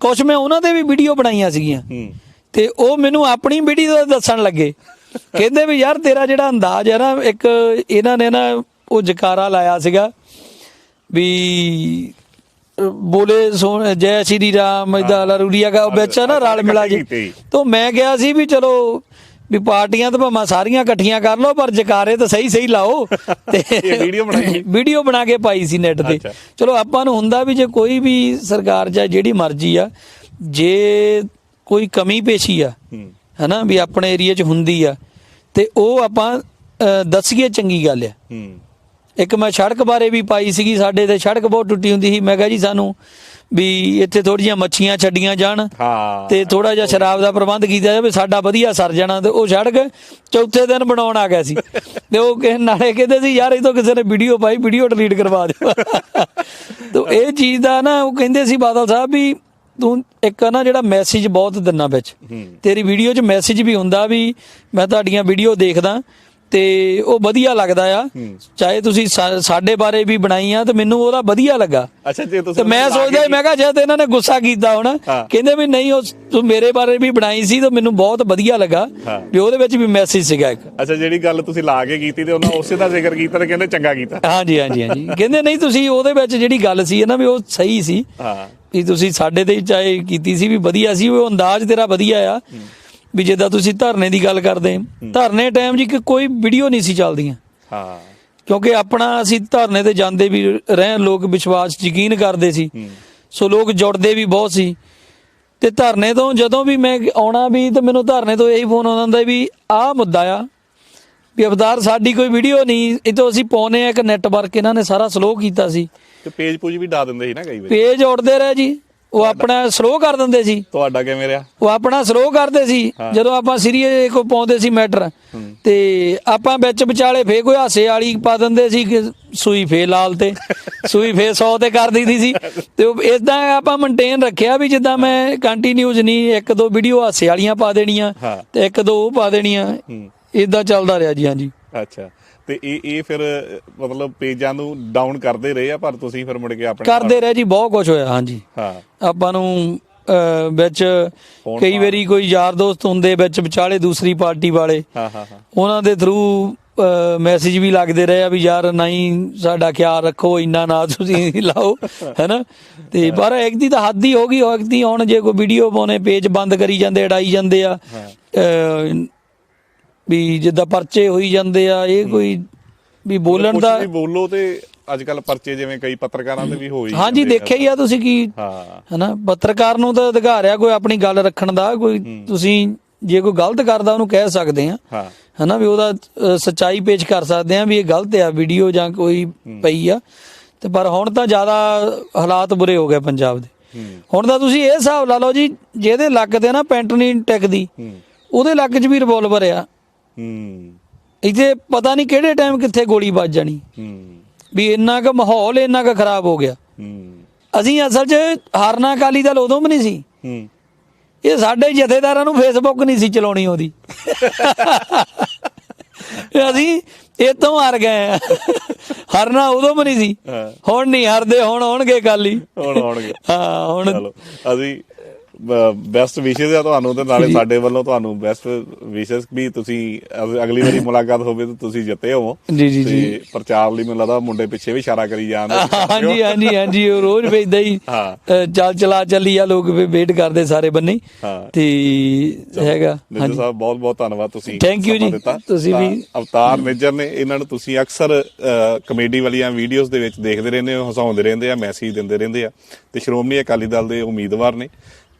ਕੁਛ ਮੈਂ ਉਹਨਾਂ ਦੇ ਵੀ ਵੀਡੀਓ ਬਣਾਈਆਂ ਸੀਗੀਆਂ। ਤੇ ਉਹ ਮੈਨੂੰ ਆਪਣੀ ਵੀਡੀਓ ਦਾ ਦੱਸਣ ਲੱਗੇ। ਕਹਿੰਦੇ ਵੀ ਯਾਰ ਤੇਰਾ ਜਿਹੜਾ ਅੰਦਾਜ਼ ਹੈ ਨਾ ਇੱਕ ਇਹਨਾਂ ਨੇ ਨਾ ਉਹ ਜਕਾਰਾ ਲਾਇਆ ਸੀਗਾ ਵੀ ਬੋਲੇ ਸੋਨ ਜੈ ਸ਼੍ਰੀ ਰਾਮ ਇਦਾ ਲਰੂਰੀਆ ਦਾ ਵਿੱਚ ਨਾ ਰਲ ਮਿਲਾ ਜੀ। ਤੋਂ ਮੈਂ ਕਿਹਾ ਸੀ ਵੀ ਚਲੋ ਵੀ ਪਾਰਟੀਆਂ ਤਾਂ ਭਾਵੇਂ ਸਾਰੀਆਂ ਇਕੱਠੀਆਂ ਕਰ ਲਓ ਪਰ ਜਕਾਰੇ ਤਾਂ ਸਹੀ ਸਹੀ ਲਾਓ। ਤੇ ਵੀਡੀਓ ਬਣਾਈ? ਵੀਡੀਓ ਬਣਾ ਕੇ ਪਾਈ ਸੀ ਨੈਟ ਤੇ। ਚਲੋ ਆਪਾਂ ਨੂੰ ਹੁੰਦਾ ਵੀ ਜੇ ਕੋਈ ਵੀ ਸਰਕਾਰ ਜਾਂ ਜਿਹੜੀ ਮਰਜ਼ੀ ਆ ਜੇ ਕੋਈ ਕਮੀ ਪੇਸ਼ੀ ਆ ਹਨਾ ਵੀ ਆਪਣੇ ਏਰੀਆ 'ਚ ਹੁੰਦੀ ਆ ਤੇ ਉਹ ਆਪਾਂ ਦੱਸੀਏ ਚੰਗੀ ਗੱਲ ਆ। ਹੂੰ। ਇੱਕ ਮੈਂ ਸੜਕ ਬਾਰੇ ਵੀ ਪਾਈ ਸੀਗੀ ਸਾਡੇ ਤੇ ਸੜਕ ਬਹੁਤ ਟੁੱਟੀ ਹੁੰਦੀ ਸੀ। ਮੈਂ ਕਿਹਾ ਜੀ ਸਾਨੂੰ ਵੀ ਇੱਥੇ ਥੋੜੀਆਂ ਮੱਛੀਆਂ ਛੱਡੀਆਂ ਜਾਣ ਹਾਂ। ਤੇ ਥੋੜਾ ਜਿਹਾ ਸ਼ਰਾਬ ਦਾ ਪ੍ਰਬੰਧ ਕੀਤਾ ਜਾਵੇ ਸਾਡਾ ਵਧੀਆ ਸਰ ਜਾਣਾ ਤੇ ਉਹ ਸੜਕ ਚੌਥੇ ਦਿਨ ਬਣਾਉਣ ਆ ਗਿਆ ਸੀ। ਤੇ ਉਹ ਕਿਸੇ ਨਾਲੇ ਕਹਿੰਦੇ ਸੀ ਯਾਰ ਇਹ ਤੋਂ ਕਿਸੇ ਨੇ ਵੀਡੀਓ ਪਾਈ ਵੀਡੀਓ ਡਿਲੀਟ ਕਰਵਾ ਦਿਓ। ਤੇ ਇਹ ਚੀਜ਼ ਦਾ ਨਾ ਉਹ ਕਹਿੰਦੇ ਸੀ ਬਾਦਲ ਸਾਹਿਬ ਵੀ ਤੂੰ ਇੱਕ ਨਾ ਜਿਹੜਾ ਮੈਸੇਜ ਬਹੁਤ ਦਿੰਨਾ ਵਿੱਚ ਤੇਰੀ ਵੀਡੀਓ 'ਚ ਮੈਸੇਜ ਵੀ ਹੁੰਦਾ ਵੀ ਮੈਂ ਤੁਹਾਡੀਆਂ ਵੀਡੀਓ ਦੇਖਦਾ ਤੇ ਉਹ ਵਧੀਆ ਲੱਗਦਾ ਆ। ਚਾਹੇ ਤੁਸੀਂ ਸਾਡੇ ਬਾਰੇ ਵੀ ਬਣਾਈਆਂ ਤੇ ਮੈਨੂੰ ਉਹਦਾ ਵਧੀਆ ਲੱਗਾ। ਅੱਛਾ ਜੇ ਤੇ ਤੁਸੀਂ ਮੈਂ ਸੋਚਦਾ ਮੈਂ ਕਿਹਾ ਸ਼ਾਇਦ ਇਹਨਾਂ ਨੇ ਗੁੱਸਾ ਕੀਤਾ ਹੋਣਾ। ਕਹਿੰਦੇ ਵੀ ਨਹੀਂ ਉਹ ਤੂੰ ਮੇਰੇ ਬਾਰੇ ਵੀ ਬਣਾਈ ਸੀ ਤਾਂ ਮੈਨੂੰ ਬਹੁਤ ਵਧੀਆ ਲੱਗਾ। ਵੀ ਉਹਦੇ ਵਿੱਚ ਵੀ ਮੈਸੇਜ ਸੀਗਾ ਇੱਕ। ਅੱਛਾ ਜਿਹੜੀ ਗੱਲ ਤੁਸੀਂ ਲਾ ਕੇ ਕੀਤੀ ਤੇ ਉਹਨਾਂ ਉਸੇ ਦਾ ਜ਼ਿਕਰ ਕੀਤਾ ਤੇ ਕਹਿੰਦੇ ਚੰਗਾ ਕੀਤਾ। ਹਾਂਜੀ ਹਾਂਜੀ ਹਾਂਜੀ। ਕਹਿੰਦੇ ਨਹੀਂ ਤੁਸੀਂ ਉਹਦੇ ਵਿੱਚ ਜਿਹੜੀ ਗੱਲ ਸੀ ਨਾ ਵੀ ਉਹ ਸਹੀ ਸੀ। ਹਾਂ। ਵੀ ਤੁਸੀਂ ਸਾਡੇ ਤੇ ਚਾਹੇ ਕੀਤੀ ਸੀ ਵੀ ਵਧੀਆ ਸੀ ਉਹ ਅੰਦਾਜ਼ ਤੇਰਾ ਵਧੀਆ ਆ। ਵੀ ਜਿੱਦਾਂ ਤੁਸੀਂ ਧਰਨੇ ਦੀ ਗੱਲ ਕਰਦੇ ਧਰਨੇ ਟਾਈਮ ਜੀ ਕਿ ਕੋਈ ਵੀਡੀਓ ਨਹੀਂ ਸੀ ਚੱਲਦੀਆਂ। ਹਾਂ। ਕਿਉਂਕਿ ਆਪਣਾ ਅਸੀਂ ਧਰਨੇ ਤੇ ਜਾਂਦੇ ਵੀ ਰਹੇ ਲੋਕ ਵਿਸ਼ਵਾਸ ਯਕੀਨ ਕਰਦੇ ਸੀ। ਸੋ ਲੋਕ ਜੁੜਦੇ ਵੀ ਬਹੁਤ ਸੀ। ਤੇ ਧਰਨੇ ਤੋਂ ਜਦੋਂ ਵੀ ਮੈਂ ਆਉਣਾ ਵੀ ਤੇ ਮੈਨੂੰ ਧਰਨੇ ਤੋਂ ਇਹੀ ਫੋਨ ਆਉਂਦਾ ਹੁੰਦਾ ਵੀ ਆਹ ਮੁੱਦਾ ਆ ਵੀ ਅਵਤਾਰ ਸਾਡੀ ਕੋਈ ਵੀਡੀਓ ਨਹੀਂ ਇਹ ਤੋਂ ਅਸੀਂ ਪਾਉਨੇ ਆ ਇੱਕ ਨੈਟਵਰਕ ਇਹਨਾਂ ਨੇ ਸਾਰਾ ਸਲੋ ਕੀਤਾ ਸੀ। ਤੇ ਪੇਜ ਪੂਜ ਵੀ ਡਾ ਦਿੰਦੇ ਸੀ ਨਾ ਕਈ ਵਾਰੀ। ਪੇਜ ਉੜਦੇ ਰਹੇ ਜੀ। ਉਹ ਆਪਣਾ ਸਲੋ ਕਰ ਦਿੰਦੇ ਸੀ। ਤੁਹਾਡਾ ਕਿਵੇਂ ਰਿਹਾ? ਉਹ ਆਪਣਾ ਸਲੋ ਕਰਦੇ ਸੀ ਜਦੋਂ ਆਪਾਂ ਸੀਰੀਅਸ ਕੋ ਪਾਉਂਦੇ ਸੀ ਮੈਟਰ। ਤੇ ਆਪਾਂ ਵਿੱਚ ਵਿਚਾਲੇ ਫੇ ਕੋਈ ਹਾਸੇ ਵਾਲੀ ਪਾ ਦਿੰਦੇ ਸੀ ਕਿ ਸੂਈ ਫੇ ਲਾਲ ਤੇ ਸੂਈ ਫੇ 100 ਤੇ ਕਰ ਦਿੰਦੀ ਸੀ। ਤੇ ਉਹ ਇਦਾਂ ਆਪਾਂ ਮੇਨਟੇਨ ਰੱਖਿਆ ਵੀ ਜਿੱਦਾਂ ਮੈਂ ਕੰਟੀਨਿਊਸ ਨਹੀਂ ਇੱਕ ਦੋ ਵੀਡੀਓ ਹਾਸੇ ਵਾਲੀਆਂ ਪਾ ਦੇਣੀਆਂ। ਤੇ ਇੱਕ ਦੋ ਉਹ ਪਾ ਦੇਣੀਆਂ। ਇਦਾਂ ਚੱਲਦਾ ਰਿਹਾ ਜੀ ਹਾਂਜੀ। ਅੱਛਾ। ਤੇ ਇਹ ਇਹ ਫਿਰ ਮਤਲਬ ਪੇਜਾਂ ਨੂੰ ਡਾਊਨ ਕਰਦੇ ਰਹੇ ਆ ਪਰ ਤੁਸੀਂ ਫਿਰ ਮੁੜ ਕੇ ਆਪਣੇ ਕਰਦੇ ਰਹੇ ਜੀ ਬਹੁਤ ਕੁਝ ਹੋਇਆ ਹਾਂਜੀ। ਹਾਂ। ਆਪਾਂ ਨੂੰ ਵਿੱਚ ਕਈ ਵਾਰੀ ਕੋਈ ਯਾਰ ਦੋਸਤ ਹੁੰਦੇ ਵਿੱਚ ਵਿਚਾਲੇ ਦੂਸਰੀ ਪਾਰਟੀ ਵਾਲੇ। ਹਾਂ ਹਾਂ ਹਾਂ। ਉਹਨਾਂ ਦੇ ਥਰੂ ਮੈਸੇਜ ਵੀ ਲੱਗਦੇ ਰਹੇ ਆ ਵੀ ਯਾਰ ਨਹੀਂ ਸਾਡਾ ਖਿਆਲ ਰੱਖੋ ਇੰਨਾ ਨਾ ਤੁਸੀਂ ਲਾਓ ਹੈਨਾ? ਤੇ ਪਰ ਇੱਕ ਦੀ ਤਾਂ ਹੱਦ ਹੀ ਹੋ ਗਈ ਇੱਕ ਦੀ ਹੁਣ ਜੇ ਕੋਈ ਵੀਡੀਓ ਪਾਉਣੇ ਪੇਜ ਬੰਦ ਕਰੀ ਜਾਂਦੇ ਅੜਾਈ ਜਾਂਦੇ ਆ। ਵੀ ਜਿੱਦਾਂ ਪਰਚੇ ਹੋਈ ਜਾਂਦੇ ਆ ਇਹ ਕੋਈ ਵੀ ਬੋਲਣ ਦਾ ਵੀ ਬੋਲੋ ਤੇ ਅੱਜ ਕੱਲ ਪਰਚੇ ਜਿਵੇਂ ਕਈ ਪੱਤਰਕਾਰਾਂ ਤੇ ਵੀ ਹੋਈ ਹਾਂਜੀ। ਦੇਖਿਆ ਹੀ ਆ ਤੁਸੀਂ ਕੀ ਹਾਂ। ਹਨਾ ਪੱਤਰਕਾਰ ਨੂੰ ਤਾਂ ਅਧਿਕਾਰ ਆ ਕੋਈ ਆਪਣੀ ਗੱਲ ਰੱਖਣ ਦਾ ਕੋਈ ਤੁਸੀਂ ਜੇ ਕੋਈ ਗਲਤ ਕਰਦਾ ਉਹਨੂੰ ਕਹਿ ਸਕਦੇ ਆ। ਹਾਂ। ਹਨਾ ਵੀ ਉਹਦਾ ਸੱਚਾਈ ਪੇਸ਼ ਕਰ ਸਕਦੇ ਆ ਵੀ ਇਹ ਗਲਤ ਆ ਵੀਡੀਓ ਜਾਂ ਕੋਈ ਪਈ ਆ। ਤੇ ਪਰ ਹੁਣ ਤਾਂ ਜ਼ਿਆਦਾ ਹਾਲਾਤ ਬੁਰੇ ਹੋ ਗਏ ਪੰਜਾਬ ਦੇ। ਹੁਣ ਤਾਂ ਤੁਸੀਂ ਇਹ ਹਿਸਾਬ ਲਾ ਲਓ ਜੀ ਜਿਹਦੇ ਲੱਕ ਤੇ ਨਾ ਪੈਂਟ ਨਹੀਂ ਟਿਕਦੀ ਉਹਦੇ ਲੱਕ 'ਚ ਵੀ ਰਿਵੋਲਵਰ ਆ। ਹੂੰ। ਇੱਥੇ ਪਤਾ ਨਹੀਂ ਕਿਹੜੇ ਟਾਈਮ ਕਿੱਥੇ ਗੋਲੀ ਵੱਜ ਜਾਣੀ। ਹੂੰ। ਵੀ ਇੰਨਾ ਕੁ ਮਾਹੌਲ ਇੰਨਾ ਕੁ ਖਰਾਬ ਹੋ ਗਿਆ। ਹੂੰ। ਅਸੀਂ ਅਸਲ 'ਚ ਹਾਰਨਾ ਅਕਾਲੀ ਦਲ ਉਦੋਂ ਵੀ ਨਹੀਂ ਸੀ। ਹੂੰ। ਇਹ ਸਾਡੇ ਜਥੇਦਾਰਾਂ ਨੂੰ ਫੇਸਬੁੱਕ ਨਹੀਂ ਸੀ ਚਲਾਉਣੀ ਆਉਂਦੀ ਅਸੀਂ ਇਹ ਤੋਂ ਹਾਰ ਗਏ ਹਰਨਾ ਉਦੋਂ ਵੀ ਨਹੀਂ ਸੀ। ਹੁਣ ਨਹੀਂ ਹਰਦੇ ਹੁਣ ਹੋਣਗੇ ਕਾਲੀ ਹੁਣ ਆਉਣਗੇ। ਹਾਂ ਹੁਣ ਅਸੀਂ ਬੈਸਟ ਵਿਸ਼ੇਸ ਆ ਤੁਹਾਨੂੰ ਤੇ ਨਾਲੇ ਸਾਡੇ ਵੱਲੋਂ ਤੁਹਾਨੂੰ ਬੈਸਟ ਵਿਸ਼ੇਸ ਵੀ ਤੁਸੀਂ ਅਗ- ਅਗਲੀ ਵਾਰੀ ਮੁਲਾਕਾਤ ਹੋਵੇ ਤਾਂ ਤੁਸੀਂ ਜਿੱਤੇ ਹੋਵੋ ਜੀ ਜੀ ਜੀ। ਤੇ ਪ੍ਰਚਾਰ ਲਈ ਮੈਨੂੰ ਲੱਗਦਾ ਮੁੰਡੇ ਪਿੱਛੇ ਵੀ ਇਸ਼ਾਰਾ ਕਰੀ ਜਾਂਦੇ ਹਾਂਜੀ ਹਾਂਜੀ ਹਾਂਜੀ ਉਹ ਰੋਜ਼ ਵੇਚਦਾ ਹੀ ਚੱਲ ਚਲਾ ਚੱਲੀ ਆ ਲੋਕ ਵੀ ਵੇਟ ਕਰਦੇ ਸਾਰੇ ਬੰਨੇ। ਤੇ ਹੈਗਾ ਨਿੱਜਰ ਸਾਹਿਬ ਬਹੁਤ ਬਹੁਤ ਧੰਨਵਾਦ ਤੁਸੀਂ you ਸਮਾਂ ਜੀ। ਤੁਸੀਂ ਵੀ- ਅਵਤਾਰ ਨਿੱਜਰ ਨੇ ਇਹਨਾਂ ਨੂੰ ਤੁਸੀਂ ਅਕਸਰ ਕਮੇਡੀ ਵਾਲੀਆਂ ਵੀਡੀਓਜ਼ ਦੇ ਵਿੱਚ ਦੇਖਦੇ ਰਹਿੰਦੇ ਹੋ ਹਸਾਉਂਦੇ ਰਹਿੰਦੇ ਆ ਮੈਸੇਜ ਦਿੰਦੇ ਰਹਿੰਦੇ ਆ। ਤੇ ਸ਼੍ਰੋਮਣੀ ਅਕਾਲੀ ਦਲ ਦੇ ਉਮੀਦਵਾਰ ਨੇ।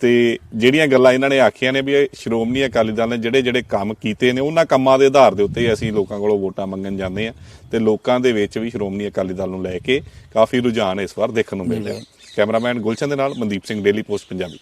ਤੇ ਜਿਹੜੀਆਂ ਗੱਲਾਂ ਇਹਨਾਂ ਨੇ ਆਖੀਆਂ ਨੇ ਵੀ ਇਹ ਸ਼੍ਰੋਮਣੀ ਅਕਾਲੀ ਦਲ ਨੇ ਜਿਹੜੇ ਜਿਹੜੇ ਕੰਮ ਕੀਤੇ ਨੇ ਉਹਨਾਂ ਕੰਮਾਂ ਦੇ ਆਧਾਰ ਦੇ ਉੱਤੇ ਅਸੀਂ ਲੋਕਾਂ ਕੋਲੋਂ ਵੋਟਾਂ ਮੰਗਣ ਜਾਂਦੇ ਆ ਤੇ ਲੋਕਾਂ ਦੇ ਵਿੱਚ ਵੀ ਸ਼੍ਰੋਮਣੀ ਅਕਾਲੀ ਦਲ ਨੂੰ ਲੈ ਕੇ ਕਾਫੀ ਰੁਝਾਨ ਇਸ ਵਾਰ ਦੇਖਣ ਨੂੰ ਮਿਲ ਰਿਹਾ। ਕੈਮਰਾਮੈਨ ਗੁਲਸ਼ਨ ਦੇ ਨਾਲ ਮਨਦੀਪ ਸਿੰਘ ਡੇਲੀ ਪੋਸਟ ਪੰਜਾਬੀ।